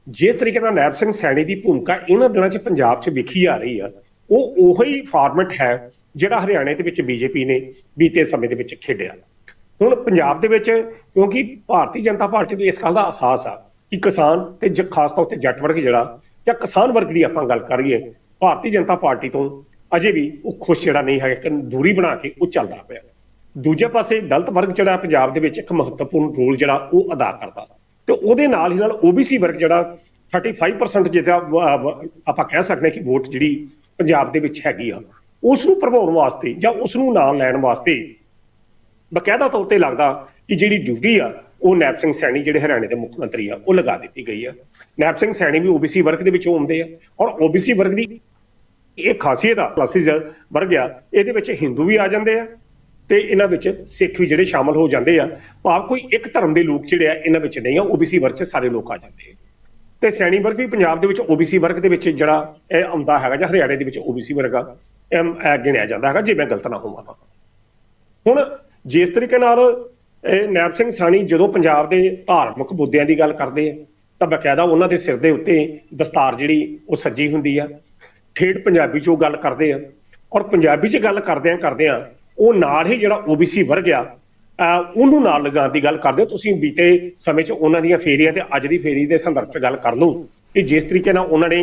ਜਿਸ ਤਰੀਕੇ ਨਾਲ ਨੈਬ ਸਿੰਘ ਸੈਣੀ ਦੀ ਭੂਮਿਕਾ ਇਹਨਾਂ ਦਿਨਾਂ 'ਚ ਪੰਜਾਬ 'ਚ ਵਿਖੀ ਆ ਰਹੀ ਆ, ਉਹ ਉਹੀ ਫਾਰਮੈਟ ਹੈ ਜਿਹੜਾ ਹਰਿਆਣੇ ਦੇ ਵਿੱਚ ਬੀਜੇਪੀ ਨੇ ਬੀਤੇ ਸਮੇਂ ਦੇ ਵਿੱਚ ਖੇਡਿਆ। ਹੁਣ ਪੰਜਾਬ ਦੇ ਵਿੱਚ, ਕਿਉਂਕਿ ਭਾਰਤੀ ਜਨਤਾ ਪਾਰਟੀ ਨੂੰ ਇਸ ਗੱਲ ਦਾ ਅਹਿਸਾਸ ਆ ਕਿ ਕਿਸਾਨ ਤੇ ਜ- ਖਾਸ ਤੌਰ ਤੇ ਜੱਟ ਵਰਗ ਜਿਹੜਾ, ਜਾਂ ਕਿਸਾਨ ਵਰਗ ਦੀ ਆਪਾਂ ਗੱਲ ਕਰੀਏ, ਭਾਰਤੀ ਜਨਤਾ ਪਾਰਟੀ ਤੋਂ ਅਜੇ ਵੀ ਉਹ ਖੁਸ਼ ਜਿਹੜਾ ਨਹੀਂ ਹੈਗਾ ਕਿ ਦੂਰੀ ਬਣਾ ਕੇ ਉਹ ਚੱਲਦਾ ਪਿਆ। ਦੂਜੇ ਪਾਸੇ ਦਲਤ ਵਰਗ ਜਿਹੜਾ ਪੰਜਾਬ ਦੇ ਵਿੱਚ ਇੱਕ ਮਹੱਤਵਪੂਰਨ ਰੋਲ ਜਿਹੜਾ ਉਹ ਅਦਾ ਕਰਦਾ। ਤੇ ਉਹਦੇ ਨਾਲ ਹੀ ਨਾਲ OBC ਵਰਗ ਜਿਹੜਾ 35% ਜਿਹਦਾ ਵ- ਆਪਾਂ ਕਹਿ ਸਕਦੇ ਹਾਂ ਕਿ ਵੋਟ ਜਿਹੜੀ ਪੰਜਾਬ ਦੇ ਵਿੱਚ ਹੈਗੀ ਆ ਉਸ ਨੂੰ ਪ੍ਰਭਾਉਣ ਵਾਸਤੇ ਜਾਂ ਉਸ ਨੂੰ ਨਾਲ ਲੈਣ ਵਾਸਤੇ ਬਕਾਇਦਾ ਤੌਰ ਤੇ ਲੱਗਦਾ ਕਿ ਜਿਹੜੀ ਡਿਊਟੀ ਆ, ਉਹ ਨੈਬ ਸਿੰਘ ਸੈਣੀ ਜਿਹੜੇ ਹਰਿਆਣੇ ਦੇ ਮੁੱਖ ਮੰਤਰੀ ਆ, ਉਹ ਲਗਾ ਦਿੱਤੀ ਗਈ ਆ। ਨੈਬ ਸਿੰਘ ਸੈਣੀ ਵੀ OBC ਵਰਗ ਦੇ ਵਿੱਚੋਂ ਆਉਂਦੇ ਆ ਔਰ OBC ਵਰਗ ਦੀ ਇਹ ਖਾਸੀਅਤ ਆ ਕਲਾਸਿਸ ਵਰਗ ਆ, ਇਹਦੇ ਵਿੱਚ ਹਿੰਦੂ ਵੀ ਆ ਜਾਂਦੇ ਆ ਤੇ ਇਹਨਾਂ ਵਿੱਚ ਸਿੱਖ ਵੀ ਜਿਹੜੇ ਸ਼ਾਮਲ ਹੋ ਜਾਂਦੇ ਆ ਭਾਵ ਕੋਈ ਇੱਕ ਧਰਮ ਦੇ ਲੋਕ ਜਿਹੜੇ ਆ ਇਹਨਾਂ ਵਿੱਚ ਨਹੀਂ ਆ OBC ਵਰਗ 'ਚ ਸਾਰੇ ਲੋਕ ਆ ਜਾਂਦੇ ਆ। ਤੇ ਸੈਣੀ ਵਰਗ ਵੀ ਪੰਜਾਬ ਦੇ ਵਿੱਚ OBC ਵਰਗ ਦੇ ਵਿੱਚ ਜਿਹੜਾ ਇਹ ਆਉਂਦਾ ਹੈਗਾ ਜਾਂ ਹਰਿਆਣੇ ਦੇ ਵਿੱਚ OBC ਵਰਗ ਆ ਇਹ, ਇਹ ਗਿਣਿਆ ਜਾਂਦਾ ਹੈਗਾ ਜੇ ਮੈਂ ਗਲਤ ਨਾ ਹੋਵਾਂ ਤਾਂ। ਹੁਣ ਜਿਸ ਤਰੀਕੇ ਨਾਲ ਨੈਬ ਸਿੰਘ ਸਾਣੀ ਜਦੋਂ ਪੰਜਾਬ ਦੇ ਧਾਰਮਿਕ ਮੁੱਦਿਆਂ ਦੀ ਗੱਲ ਕਰਦੇ ਆ ਤਾਂ ਬਕਾਇਦਾ ਉਹਨਾਂ ਦੇ ਸਿਰ ਦੇ ਉੱਤੇ ਦਸਤਾਰ ਜਿਹੜੀ ਉਹ ਸੱਜੀ ਹੁੰਦੀ ਆ। ਠੇਠ ਪੰਜਾਬੀ ਚ ਉਹ ਗੱਲ ਕਰਦੇ ਆ। ਔਰ ਪੰਜਾਬੀ ਚ ਗੱਲ ਕਰਦਿਆਂ ਕਰਦਿਆਂ ਉਹ ਨਾਲ ਹੀ ਜਿਹੜਾ OBC ਵਰਗ ਆ ਉਹਨੂੰ ਨਾਲ ਲਿਜਾਣ ਦੀ ਗੱਲ ਕਰਦੇ ਹੋ। ਤੁਸੀਂ ਬੀਤੇ ਸਮੇਂ 'ਚ ਉਹਨਾਂ ਦੀਆਂ ਫੇਰੀਆਂ ਤੇ ਅੱਜ ਦੀ ਫੇਰੀ ਦੇ ਸੰਦਰਭ 'ਚ ਗੱਲ ਕਰ ਲਓ ਕਿ ਜਿਸ ਤਰੀਕੇ ਨਾਲ ਉਹਨਾਂ ਨੇ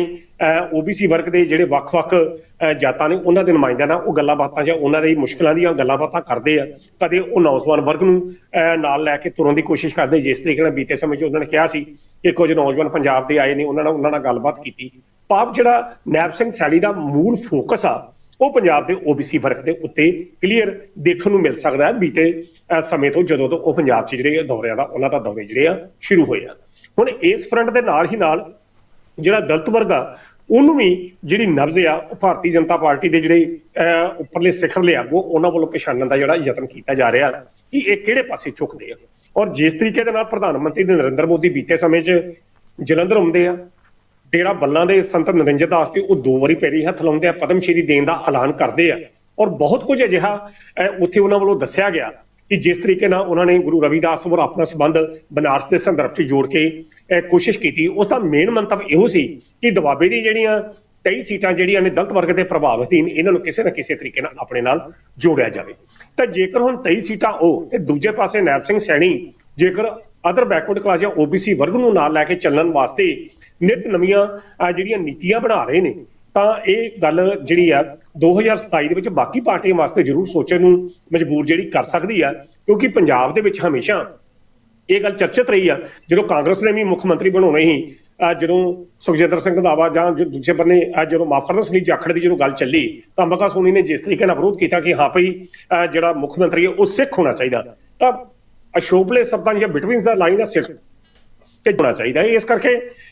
OBC ਵਰਗ ਦੇ ਜਿਹੜੇ ਵੱਖ-ਵੱਖ ਅਹ ਜਾਤਾਂ ਨੇ, ਉਹਨਾਂ ਦੇ ਨੁਮਾਇੰਦਿਆਂ ਨਾਲ ਉਹ ਗੱਲਾਂ ਬਾਤਾਂ ਜਾਂ ਉਹਨਾਂ ਦੀ ਮੁਸ਼ਕਲਾਂ ਦੀਆਂ ਗੱਲਾਂ ਬਾਤਾਂ ਕਰਦੇ ਆ ਕਦੇ ਉਹ ਨੌਜਵਾਨ ਵਰਗ ਨੂੰ ਅਹ ਨਾਲ ਲੈ ਕੇ ਤੁਰਨ ਦੀ ਕੋਸ਼ਿਸ਼ ਕਰਦੇ ਜਿਸ ਤਰੀਕੇ ਨਾਲ ਬੀਤੇ ਸਮੇਂ 'ਚ ਉਹਨਾਂ ਨੇ ਕਿਹਾ ਸੀ ਕਿ ਕੁਝ ਨੌਜਵਾਨ ਪੰਜਾਬ ਦੇ ਆਏ ਨੇ, ਉਹਨਾਂ ਨਾਲ ਉਹਨਾਂ ਨਾਲ ਗੱਲਬਾਤ ਕੀਤੀ। ਪਾਪ ਜਿਹੜਾ ਨੈਬ ਸਿੰਘ ਸੈਲੀ ਦਾ ਮੂਲ ਫੋਕਸ ਆ ਉਹ ਪੰਜਾਬ ਦੇ OBC ਵਰਗ ਦੇ ਉੱਤੇ ਕਲੀਅਰ ਦੇਖਣ ਨੂੰ ਮਿਲ ਸਕਦਾ ਹੈ ਬੀਤੇ ਸਮੇਂ ਤੋਂ ਜਦੋਂ ਤੋਂ ਉਹ ਪੰਜਾਬ 'ਚ ਜਿਹੜੇ ਦੌਰਿਆਂ ਦਾ, ਉਹਨਾਂ ਦਾ ਦੌਰੇ ਜਿਹੜੇ ਆ ਸ਼ੁਰੂ ਹੋਏ ਆ। ਹੁਣ ਇਸ ਫਰੰਟ ਦੇ ਨਾਲ ਹੀ ਨਾਲ ਜਿਹੜਾ ਦਲਤ ਵਰਗ ਆ, ਉਹਨੂੰ ਵੀ ਜਿਹੜੀ ਨਬਜ਼ ਆ, ਉਹ ਭਾਰਤੀ ਜਨਤਾ ਪਾਰਟੀ ਦੇ ਜਿਹੜੇ, ਅਹ, ਉੱਪਰਲੇ ਸਿਖਰਲੇ ਆਗੂ, ਉਹਨਾਂ ਵੱਲੋਂ ਪਛਾਣਨ ਦਾ ਜਿਹੜਾ ਯਤਨ ਕੀਤਾ ਜਾ ਰਿਹਾ ਕਿ ਇਹ ਕਿਹੜੇ ਪਾਸੇ ਝੁਕਦੇ ਆ। ਔਰ ਜਿਸ ਤਰੀਕੇ ਦੇ ਨਾਲ ਪ੍ਰਧਾਨ ਮੰਤਰੀ ਨਰਿੰਦਰ ਮੋਦੀ ਬੀਤੇ ਸਮੇਂ 'ਚ ਜਲੰਧਰ ਆਉਂਦੇ ਆ ਡੇਰਾ ਬੱਲਾਂ ਦੇ ਸੰਤ ਨਰਿੰਦਰ ਦਾਸ ਤੇ ਉਹ ਦੋ ਵਾਰੀ ਪੈਰੀ ਹੱਥ ਲਾਉਂਦੇ ਆ ਪਦਮ ਸ਼੍ਰੀ ਦੇਣ ਦਾ ਐਲਾਨ ਕਰਦੇ ਆ। ਔਰ ਬਹੁਤ ਕੁਝ ਅਜਿਹਾ ਉੱਥੇ ਉਹਨਾਂ ਵੱਲੋਂ ਦੱਸਿਆ ਗਿਆ ਕਿ ਜਿਸ ਤਰੀਕੇ ਨਾਲ ਉਹਨਾਂ ਨੇ ਗੁਰੂ ਰਵਿਦਾਸ ਹੋਰ ਆਪਣਾ ਸੰਬੰਧ ਬਨਾਰਸ ਦੇ ਸੰਦਰਭ 'ਚ ਜੋੜ ਕੇ ਕੋਸ਼ਿਸ਼ ਕੀਤੀ। ਉਸ ਦਾ ਮੇਨ ਮੰਤਵ ਇਹੋ ਸੀ ਕਿ ਦਬਾਬੇ ਦੀ ਜਿਹੜੀਆਂ 23 ਸੀਟਾਂ ਜਿਹੜੀਆਂ ਨੇ ਦਲਿਤ ਵਰਗ ਦੇ ਪ੍ਰਭਾਵ ਅਧੀਨ ਇਹਨਾਂ ਨੂੰ ਕਿਸੇ ਨਾ ਕਿਸੇ ਤਰੀਕੇ ਨਾਲ ਆਪਣੇ ਨਾਲ ਜੋੜਿਆ ਜਾਵੇ। ਤਾਂ ਜੇਕਰ ਹੁਣ 23 ਸੀਟਾਂ ਉਹ ਤੇ ਦੂਜੇ ਪਾਸੇ ਨੈਬ ਸਿੰਘ ਸੈਣੀ ਜੇਕਰ ਅਦਰ ਬੈਕਵਰਡ ਕਲਾਸ ਜਾਂ OBC ਵਰਗ ਨੂੰ ਨਾਲ ਲੈ ਕੇ ਚੱਲਣ ਵਾਸਤੇ ਨਿਤ ਨਵੀਆਂ ਅਹ, ਜਿਹੜੀਆਂ ਨੀਤੀਆਂ ਬਣਾ ਰਹੇ ਨੇ ਤਾਂ ਇਹ ਗੱਲ ਜਿਹੜੀ ਆ 2027 ਦੇ ਵਿੱਚ ਬਾਕੀ ਪਾਰਟੀਆਂ ਵਾਸਤੇ ਜ਼ਰੂਰ ਸੋਚਣ ਨੂੰ ਮਜਬੂਰ ਜਿਹੜੀ ਕਰ ਸਕਦੀ ਆ ਕਿਉਂਕਿ ਪੰਜਾਬ ਦੇ ਵਿੱਚ ਹਮੇਸ਼ਾ ਇਹ ਗੱਲ ਚਰਚਿਤ ਰਹੀ ਆ ਜਦੋਂ ਕਾਂਗਰਸ ਨੇ ਵੀ ਮੁੱਖ ਮੰਤਰੀ ਬਣਾਉਣੇ ਹੀ ਜਦੋਂ ਸੁਖਜਿੰਦਰ ਸਿੰਘ ਰੰਧਾਵਾ ਜਾਂ ਦੂਜੇ ਬੰਨੇ ਜਦੋਂ ਮਾਫ ਕਰਨਾ ਸੁਨੀਲ ਜਾਖੜ ਦੀ ਜਦੋਂ ਗੱਲ ਚੱਲੀ ਤਾਂ ਅੰਬਕਾ ਸੋਨੀ ਨੇ ਜਿਸ ਤਰੀਕੇ ਨਾਲ ਵਿਰੋਧ ਕੀਤਾ ਕਿ ਹਾਂ ਭਈ ਜਿਹੜਾ ਮੁੱਖ ਮੰਤਰੀ ਹੈ ਉਹ ਸਿੱਖ ਹੋਣਾ ਚਾਹੀਦਾ ਤਾਂ ਅਸ਼ੋਕਲੇ ਸ਼ਬਦਾਂ ਜਾਂ ਬਿਟਵੀਨ ਦਾ ਲਾਈਨ ਦਾ ਸਿੱਖ। ਤੇ ਹੋਣਾ ਚਾਹੀਦਾ ਹੈ। ਇਸ ਕਰਕੇ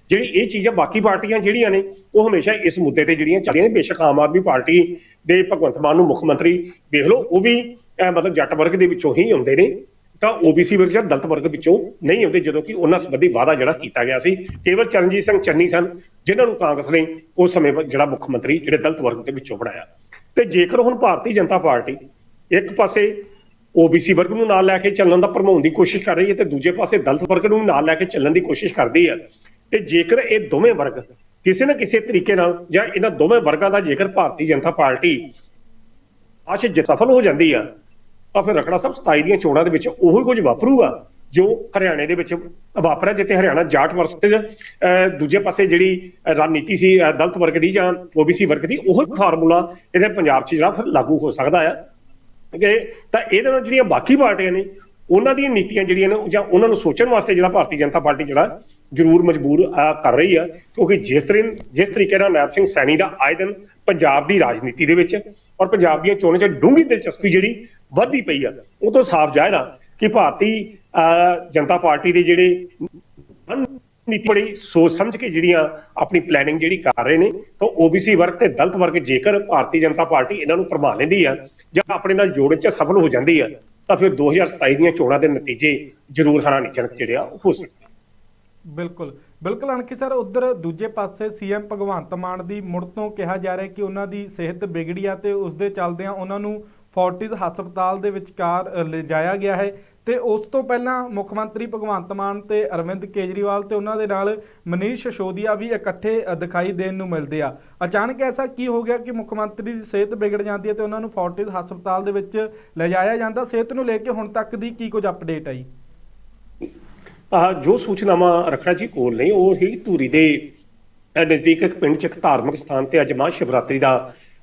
ਜਿਹੜੀ ਇਹ ਚੀਜ਼ਾਂ ਬਾਕੀ ਪਾਰਟੀਆਂ ਜਿਹੜੀਆਂ ਨੇ, ਉਹ ਹਮੇਸ਼ਾ ਇਸ ਮੁੱਦੇ ਤੇ ਜਿਹੜੀਆਂ ਚੱਲਦੀਆਂ ਨੇ। ਬੇਸ਼ੱਕ ਆਮ ਆਦਮੀ ਪਾਰਟੀ ਦੇ ਭਗਵੰਤ ਮਾਨ ਨੂੰ ਮੁੱਖ ਮੰਤਰੀ ਵੇਖ ਲਓ, ਉਹ ਵੀ ਮਤਲਬ ਜੱਟ ਵਰਗ ਦੇ ਵਿੱਚੋਂ ਹੀ ਆਉਂਦੇ ਨੇ। ਤਾਂ OBC ਵਰਗ ਜਾਂ ਦਲਿਤ ਵਰਗ ਵਿੱਚੋਂ ਨਹੀਂ ਆਉਂਦੇ, ਜਦੋਂ ਕਿ ਉਹਨਾਂ ਸੰਬੰਧੀ ਵਾਅਦਾ ਜਿਹੜਾ ਕੀਤਾ ਗਿਆ ਸੀ। ਕੇਵਲ ਚਰਨਜੀਤ ਸਿੰਘ ਚੰਨੀ ਸਨ, ਜਿਨ੍ਹਾਂ ਨੂੰ ਕਾਂਗਰਸ ਨੇ ਉਸ ਸਮੇਂ ਜਿਹੜਾ ਮੁੱਖ ਮੰਤਰੀ, ਜਿਹੜੇ ਦਲਤ ਵਰਗ ਦੇ ਵਿੱਚੋਂ ਬਣਾਇਆ। ਤੇ ਜੇਕਰ ਹੁਣ ਭਾਰਤੀ ਜਨਤਾ ਪਾਰਟੀ ਇੱਕ ਪਾਸੇ OBC ਵਰਗ ਨੂੰ ਨਾਲ ਲੈ ਕੇ ਚੱਲਣ ਦਾ ਭਰਮਾਉਣ ਦੀ ਕੋਸ਼ਿਸ਼ ਕਰ ਰਹੀ ਹੈ ਤੇ ਦੂਜੇ ਪਾਸੇ ਦਲਿਤ ਵਰਗ ਨੂੰ ਨਾਲ ਲੈ ਕੇ ਚੱਲਣ ਦੀ ਕੋਸ਼ਿਸ਼ ਕਰਦੀ ਹੈ। ਤੇ ਜੇਕਰ ਇਹ ਦੋਵੇਂ ਵਰਗ ਕਿਸੇ ਨਾ ਕਿਸੇ ਤਰੀਕੇ ਨਾਲ ਜਾਂ ਇਹਨਾਂ ਦੋਵੇਂ ਵਰਗਾਂ ਦਾ ਜੇਕਰ ਭਾਰਤੀ ਜਨਤਾ ਪਾਰਟੀ ਆਸ਼ ਜੇ ਸਫਲ ਹੋ ਜਾਂਦੀ ਆ ਤਾਂ ਫਿਰ ਰਖੜਾ ਸਾਹਿਬ 27 ਦੀਆਂ ਚੋਣਾਂ ਦੇ ਵਿੱਚ ਉਹੀ ਕੁਝ ਵਾਪਰੂਗਾ ਜੋ ਹਰਿਆਣੇ ਦੇ ਵਿੱਚ ਵਾਪਰਿਆ ਜਿੱਥੇ ਹਰਿਆਣਾ ਜਾਟ ਵਰਸਸ ਅਹ, ਦੂਜੇ ਪਾਸੇ ਜਿਹੜੀ ਰਣਨੀਤੀ ਸੀ ਦਲਤ ਵਰਗ ਦੀ ਜਾਂ OBC ਵਰਗ ਦੀ ਉਹ ਫਾਰਮੂਲਾ ਇਹਦੇ ਪੰਜਾਬ 'ਚ ਜਿਹੜਾ ਫਿਰ ਲਾਗੂ ਹੋ ਸਕਦਾ ਆ। ਕਿ ਤਾਂ ਇਹਦੇ ਨਾਲ ਜਿਹੜੀਆਂ ਬਾਕੀ ਪਾਰਟੀਆਂ ਨੇ, ਉਹਨਾਂ ਦੀਆਂ ਨੀਤੀਆਂ ਜਿਹੜੀਆਂ ਨੇ ਜਾਂ ਉਹਨਾਂ ਨੂੰ ਸੋਚਣ ਵਾਸਤੇ ਜਿਹੜਾ ਭਾਰਤੀ ਜਨਤਾ ਪਾਰਟੀ ਜਿਹੜਾ ਜ਼ਰੂਰ ਮਜਬੂਰ ਕਰ ਰਹੀ ਆ, ਕਿਉਂਕਿ ਜਿਸ ਤਰ੍ਹਾਂ ਜਿਸ ਤਰੀਕੇ ਨਾਲ ਨਾਇਬ ਸਿੰਘ ਸੈਣੀ ਦਾ ਆਏ ਦਿਨ ਪੰਜਾਬ ਦੀ ਰਾਜਨੀਤੀ ਦੇ ਵਿੱਚ ਔਰ ਪੰਜਾਬ ਦੀਆਂ ਚੋਣਾਂ 'ਚ ਡੂੰਘੀ ਦਿਲਚਸਪੀ ਜਿਹੜੀ ਵੱਧਦੀ ਪਈ ਆ, ਉਹ ਤੋਂ ਸਾਫ਼ ਜ਼ਾਹਿਰ ਆ ਕਿ ਭਾਰਤੀ ਜਨਤਾ ਪਾਰਟੀ ਦੇ ਜਿਹੜੇ ਨੀਤੀ ਬੜੀ ਸੋਚ ਸਮਝ ਕੇ ਜਿਹੜੀਆਂ ਆਪਣੀ ਪਲੈਨਿੰਗ ਜਿਹੜੀ ਕਰ ਰਹੇ ਨੇ, ਤਾਂ OBC ਵਰਗ ਤੇ ਦਲਿਤ ਵਰਗ ਜੇਕਰ ਭਾਰਤੀ ਜਨਤਾ ਪਾਰਟੀ ਇਹਨਾਂ ਨੂੰ ਪ੍ਰਭਾ ਲੈਂਦੀ ਆ ਜਾਂ ਆਪਣੇ ਨਾਲ ਜੋੜਨ 'ਚ ਸਫਲ ਹੋ ਜਾਂਦੀ ਆ, ਤਾਂ ਫਿਰ 2027 ਦੀਆਂ ਚੋਣਾਂ ਦੇ ਨਤੀਜੇ ਜ਼ਰੂਰ ਹੈਰਾਨੀਜਨਕ ਜਿਹੜੇ ਆ, ਹੋ ਸਕਦੇ ਬਿਲਕੁਲ। ਬਿਲਕੁਲ ਅਣਖੀ ਸਰ, ਉਧਰ ਦੂਜੇ ਪਾਸੇ ਸੀਐਮ ਭਗਵੰਤ ਮਾਨ ਦੀ ਮੁੜ ਤੋਂ ਕਿਹਾ ਜਾ ਰਿਹਾ ਕਿ ਉਹਨਾਂ ਦੀ ਸਿਹਤ ਵਿਗੜੀ ਆ ਤੇ ਉਸ ਦੇ ਚੱਲਦਿਆਂ ਉਹਨਾਂ ਨੂੰ ਫੋਰਟਿਸ ਹਸਪਤਾਲ ਦੇ ਵਿਚਕਾਰ ਲਿਜਾਇਆ ਗਿਆ ਹੈ। ਤੇ ਉਸ ਤੋਂ ਪਹਿਲਾਂ ਮੁੱਖ ਮੰਤਰੀ ਭਗਵੰਤ ਮਾਨ ਤੇ ਅਰਵਿੰਦ ਕੇਜਰੀਵਾਲ ਤੇ ਉਹਨਾਂ ਦੇ ਨਾਲ ਮਨੀਸ਼ ਸਿਸੋਦੀਆ ਵੀ ਇਕੱਠੇ ਦਿਖਾਈ ਦੇਣ ਨੂੰ ਮਿਲਦੇ ਆ। ਅਚਾਨਕ ਐਸਾ ਕੀ ਹੋ ਗਿਆ ਕਿ ਮੁੱਖ ਮੰਤਰੀ ਦੀ ਸਿਹਤ ਵਿਗੜ ਜਾਂਦੀ ਹੈ ਤੇ ਉਹਨਾਂ ਨੂੰ ਫੋਰਟਿਸ ਹਸਪਤਾਲ ਦੇ ਵਿੱਚ ਲਿਜਾਇਆ ਜਾਂਦਾ? ਸਿਹਤ ਨੂੰ ਲੈ ਕੇ ਹੁਣ ਤੱਕ ਦੀ ਕੀ ਕੁਝ ਅਪਡੇਟ ਆਈ? ਜੋ ਸੂਚਨਾਵਾਂ ਰਖੜਾ ਜੀ ਕੋਲ ਨੇ ਉਹ ਹੀ ਧੂਰੀ ਦੇ ਨਜ਼ਦੀਕ ਇੱਕ ਪਿੰਡ 'ਚ ਇੱਕ ਧਾਰਮਿਕ ਸਥਾਨ ਤੇ ਅੱਜ ਮਹਾਂ ਸ਼ਿਵਰਾਤਰੀ ਦਾ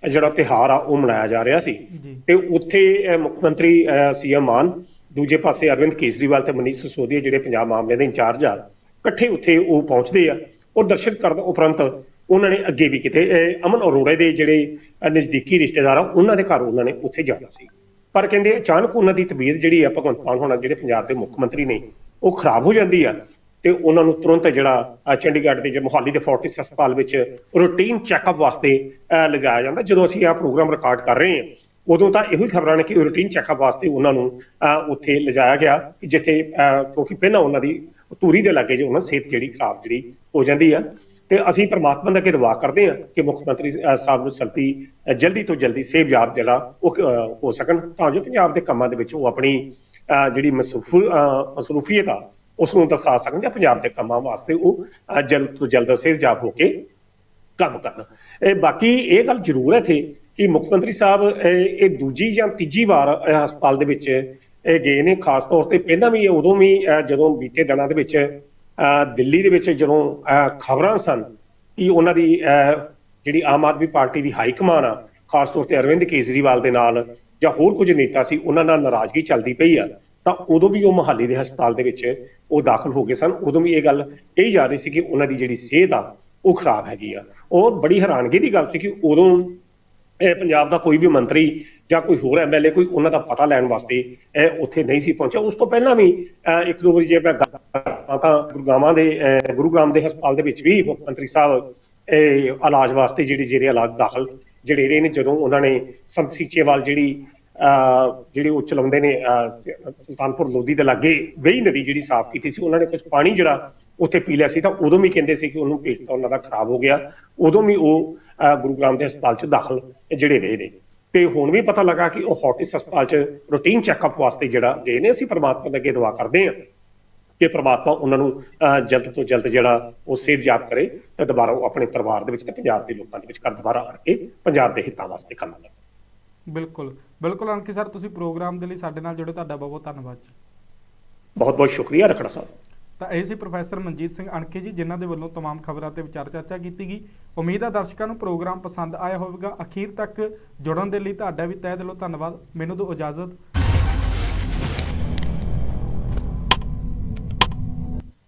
ਜਿਹੜਾ ਤਿਹਾਰ ਆ ਉਹ ਮਨਾਇਆ ਜਾ ਰਿਹਾ ਸੀ। ਤੇ ਉੱਥੇ ਮੁੱਖ ਮੰਤਰੀ ਸੀਐਮ ਮਾਨ ਦੂਜੇ ਪਾਸੇ ਅਰਵਿੰਦ ਕੇਜਰੀਵਾਲ ਤੇ ਮਨੀਸ਼ ਸਿਸੋਦੀਆ ਜਿਹੜੇ ਪੰਜਾਬ ਮਾਮਲੇ ਦੇ ਇੰਚਾਰਜ ਆ, ਇਕੱਠੇ ਉੱਥੇ ਉਹ ਪਹੁੰਚਦੇ ਆ ਔਰ ਦਰਸ਼ਨ ਕਰਨ ਉਪਰੰਤ ਉਹਨਾਂ ਨੇ ਅੱਗੇ ਵੀ ਕਿਤੇ ਅਮਨ ਅਰੋੜੇ ਦੇ ਜਿਹੜੇ ਨਜ਼ਦੀਕੀ ਰਿਸ਼ਤੇਦਾਰ ਆ, ਉਹਨਾਂ ਦੇ ਘਰ ਉਹਨਾਂ ਨੇ ਉੱਥੇ ਜਾਣਾ ਸੀ। ਪਰ ਕਹਿੰਦੇ ਅਚਾਨਕ ਉਹਨਾਂ ਦੀ ਤਬੀਅਤ ਜਿਹੜੀ ਆ, ਭਗਵੰਤ ਮਾਨ ਹੋਣਾ ਜਿਹੜੇ ਪੰਜਾਬ ਦੇ ਮੁੱਖ ਮੰਤਰੀ ਨੇ, ਉਹ ਖਰਾਬ ਹੋ ਜਾਂਦੀ ਆ ਤੇ ਉਹਨਾਂ ਨੂੰ ਤੁਰੰਤ ਜਿਹੜਾ ਚੰਡੀਗੜ੍ਹ ਦੇ ਜੇ ਮੋਹਾਲੀ ਦੇ ਫੋਰਟਿਸ ਹਸਪਤਾਲ ਵਿੱਚ ਰੂਟੀਨ ਚੈੱਕਅਪ ਵਾਸਤੇ ਲਿਜਾਇਆ ਜਾਂਦਾ, ਜਦੋਂ ਅਸੀਂ ਇਹ ਪ੍ਰੋਗਰਾਮ ਰਿਕਾਰਡ ਕਰ ਰਹੇ ਹਾਂ। ਉਦੋਂ ਤਾਂ ਇਹੋ ਹੀ ਖਬਰਾਂ ਨੇ ਕਿ ਰੂਟੀਨ ਚੈੱਕਅਪ ਵਾਸਤੇ ਉਹਨਾਂ ਨੂੰ ਅਹ, ਉੱਥੇ ਲਿਜਾਇਆ ਗਿਆ ਕਿ ਜਿੱਥੇ ਕਿਉਂਕਿ ਪਹਿਲਾਂ ਉਹਨਾਂ ਦੀ ਧੂਰੀ ਦੇ ਲਾਗੇ ਜੋ ਉਹਨਾਂ ਸਿਹਤ ਜਿਹੜੀ ਖਰਾਬ ਜਿਹੜੀ ਹੋ ਜਾਂਦੀ ਆ। ਤੇ ਅਸੀਂ ਪ੍ਰਮਾਤਮਾ ਦਾ ਅੱਗੇ ਦੁਆ ਕਰਦੇ ਹਾਂ ਕਿ ਮੁੱਖ ਮੰਤਰੀ ਸਾਹਿਬ ਨੂੰ ਸਲਤੀ ਜਲਦੀ ਤੋਂ ਜਲਦੀ ਸੇਵਯਾਬ ਜਿਹੜਾ ਉਹ ਹੋ ਸਕਣ। ਤਾਂ ਜੋ ਪੰਜਾਬ ਦੇ ਕੰਮਾਂ ਦੇ ਵਿੱਚ ਉਹ ਆਪਣੀ ਅਹ, ਜਿਹੜੀ ਮਸਰੂਫ ਅਹ, ਮਸਰੂਫੀਅਤ ਆ ਉਸ ਨੂੰ ਦਰਸਾ ਸਕਣ ਜਾਂ ਪੰਜਾਬ ਦੇ ਕੰਮਾਂ ਵਾਸਤੇ ਉਹ ਜਲਦ ਤੋਂ ਜਲਦ ਸੇਵਯਾਬ ਹੋ ਕੇ ਕੰਮ ਕਰਨ। ਇਹ ਬਾਕੀ ਇਹ ਗੱਲ ਜ਼ਰੂਰ ਹੈ ਇੱਥੇ ਕਿ ਮੁੱਖ ਮੰਤਰੀ ਸਾਹਿਬ ਇਹ ਦੂਜੀ ਜਾਂ ਤੀਜੀ ਵਾਰ ਹਸਪਤਾਲ ਦੇ ਵਿੱਚ ਇਹ ਗਏ ਨੇ ਖਾਸ ਤੌਰ ਤੇ ਪਹਿਲਾਂ ਵੀ ਉਦੋਂ ਵੀ ਜਦੋਂ ਬੀਤੇ ਦਿਨਾਂ ਦੇ ਵਿੱਚ ਦਿੱਲੀ ਦੇ ਵਿੱਚ ਜਦੋਂ ਖਬਰਾਂ ਸਨ ਕਿ ਉਹਨਾਂ ਦੀ ਅਹ, ਜਿਹੜੀ ਆਮ ਆਦਮੀ ਪਾਰਟੀ ਦੀ ਹਾਈ ਕਮਾਨ ਆ ਖਾਸ ਤੌਰ ਤੇ ਅਰਵਿੰਦ ਕੇਜਰੀਵਾਲ ਦੇ ਨਾਲ ਜਾਂ ਹੋਰ ਕੁਝ ਨੇਤਾ ਸੀ ਉਹਨਾਂ ਨਾਲ ਨਾਰਾਜ਼ਗੀ ਚੱਲਦੀ ਪਈ ਆ ਤਾਂ ਉਦੋਂ ਵੀ ਉਹ ਮਹਾਲੀ ਦੇ ਹਸਪਤਾਲ ਦੇ ਵਿੱਚ ਉਹ ਦਾਖਲ ਹੋ ਗਏ ਸਨ। ਉਦੋਂ ਵੀ ਇਹ ਗੱਲ ਕਹੀ ਜਾ ਰਹੀ ਸੀ ਕਿ ਉਹਨਾਂ ਦੀ ਜਿਹੜੀ ਸਿਹਤ ਆ ਉਹ ਖਰਾਬ ਹੈਗੀ ਆ। ਉਹ ਬੜੀ ਹੈਰਾਨਗੀ ਦੀ ਗੱਲ ਸੀ ਕਿ ਉਦੋਂ ਪੰਜਾਬ ਦਾ ਕੋਈ ਵੀ ਮੰਤਰੀ ਜਾਂ ਕੋਈ ਹੋਰ ਐਮਐਲਏ ਕੋਈ ਉਹਨਾਂ ਦਾ ਪਤਾ ਲੈਣ ਵਾਸਤੇ ਉੱਥੇ ਨਹੀਂ ਸੀ ਪਹੁੰਚਿਆ। ਉਸ ਤੋਂ ਪਹਿਲਾਂ ਵੀ ਇੱਕ ਦੋ ਵਾਰੀ ਜੇ ਮੈਂ ਤਾਂ ਗੁਰਗਾਵਾਂ ਦੇ ਗੁਰੂਗ੍ਰਾਮ ਦੇ ਹਸਪਤਾਲ ਦੇ ਵਿੱਚ ਵੀ ਮੁੱਖ ਮੰਤਰੀ ਸਾਹਿਬ ਇਹ ਇਲਾਜ ਵਾਸਤੇ ਜਿਹੜੀ ਜਿਹੜੇ ਇਲਾਜ ਦਾਖਲ ਜਿਹੜੇ ਰਹੇ ਨੇ ਜਦੋਂ ਉਹਨਾਂ ਨੇ ਸੰਤ ਸੀਚੇਵਾਲ ਜਿਹੜੀ ਅਹ, ਜਿਹੜੀ ਉਹ ਚਲਾਉਂਦੇ ਨੇ ਅਹ, ਸੁਲਤਾਨਪੁਰ ਲੋਧੀ ਦੇ ਲਾਗੇ ਵਹੀ ਨਦੀ ਜਿਹੜੀ ਸਾਫ਼ ਕੀਤੀ ਸੀ ਉਹਨਾਂ ਨੇ ਕੁਝ ਪਾਣੀ ਜਿਹੜਾ ਉੱਥੇ ਪੀ ਲਿਆ ਸੀ ਤਾਂ ਉਦੋਂ ਵੀ ਕਹਿੰਦੇ ਸੀ ਕਿ ਉਹਨੂੰ ਪੇਟ ਤਾਂ ਉਹਨਾਂ ਦਾ ਖਰਾਬ ਹੋ ਗਿਆ। ਉਦੋਂ ਵੀ ਉਹ ਅਹ, ਗੁਰੂਗ੍ਰਾਮ ਦੇ ਹਸਪਤਾਲ 'ਚ ਦਾਖਲ ਜਿਹੜੇ ਰਹੇ ਨੇ। ਤੇ ਹੁਣ ਵੀ ਪਤਾ ਲੱਗਾ ਕਿ ਉਹ ਫੋਰਟਿਸ ਹਸਪਤਾਲ 'ਚ ਰੂਟੀਨ ਚੈੱਕਅਪ ਵਾਸਤੇ ਜਿਹੜਾ ਗਏ ਨੇ ਅਸੀਂ ਪਰਮਾਤਮਾ ਦੇ ਅੱਗੇ ਦੁਆ ਕਰਦੇ ਹਾਂ ਕਿ ਪ੍ਰਮਾਤਮਾ ਉਹਨਾਂ ਨੂੰ ਜਲਦ ਤੋਂ ਜਲਦ ਜਿਹੜਾ ਉਹ ਸਿਹਤਯਾਬ ਕਰੇ ਤੇ ਦੁਬਾਰਾ ਉਹ ਆਪਣੇ ਪਰਿਵਾਰ ਦੇ ਵਿੱਚ ਤੇ ਪੰਜਾਬ ਦੇ ਲੋਕਾਂ ਦੇ ਵਿੱਚ ਕਰ ਦੁਬਾਰਾ ਆ ਕੇ ਪੰਜਾਬ ਦੇ ਹਿੱਤਾਂ ਵਾਸਤੇ ਕੰਮ ਕਰਨ। ਬਿਲਕੁਲ ਬਿਲਕੁਲ ਅੰਕਿ ਸਰ ਤੁਸੀਂ ਪ੍ਰੋਗਰਾਮ ਦੇ ਲਈ ਸਾਡੇ ਨਾਲ ਜੁੜੇ ਤੁਹਾਡਾ ਬਹੁਤ ਬਹੁਤ ਧੰਨਵਾਦ ਜੀ। ਬਹੁਤ ਬਹੁਤ ਸ਼ੁਕਰੀਆ ਰਖੜਾ ਸਾਹਿਬ। ਤਾਂ ਇਹ ਸੀ ਪ੍ਰੋਫੈਸਰ ਮਨਜੀਤ ਸਿੰਘ ਅਣਖੇ ਜੀ ਜਿਨ੍ਹਾਂ ਦੇ ਵੱਲੋਂ तमाम ਖਬਰਾਂ ਤੇ ਵਿਚਾਰ ਚਰਚਾ ਕੀਤੀ ਗਈ ਉਮੀਦ ਹੈ ਦਰਸ਼ਕਾਂ ਨੂੰ ਪ੍ਰੋਗਰਾਮ ਪਸੰਦ ਆਇਆ ਹੋਵੇਗਾ ਅਖੀਰ ਤੱਕ ਜੁੜਨ ਦੇ ਲਈ ਤੁਹਾਡਾ ਵੀ ਤਹਿ ਦਿਲੋਂ ਧੰਨਵਾਦ ਮੈਨੂੰ ਦਿਓ ਇਜਾਜ਼ਤ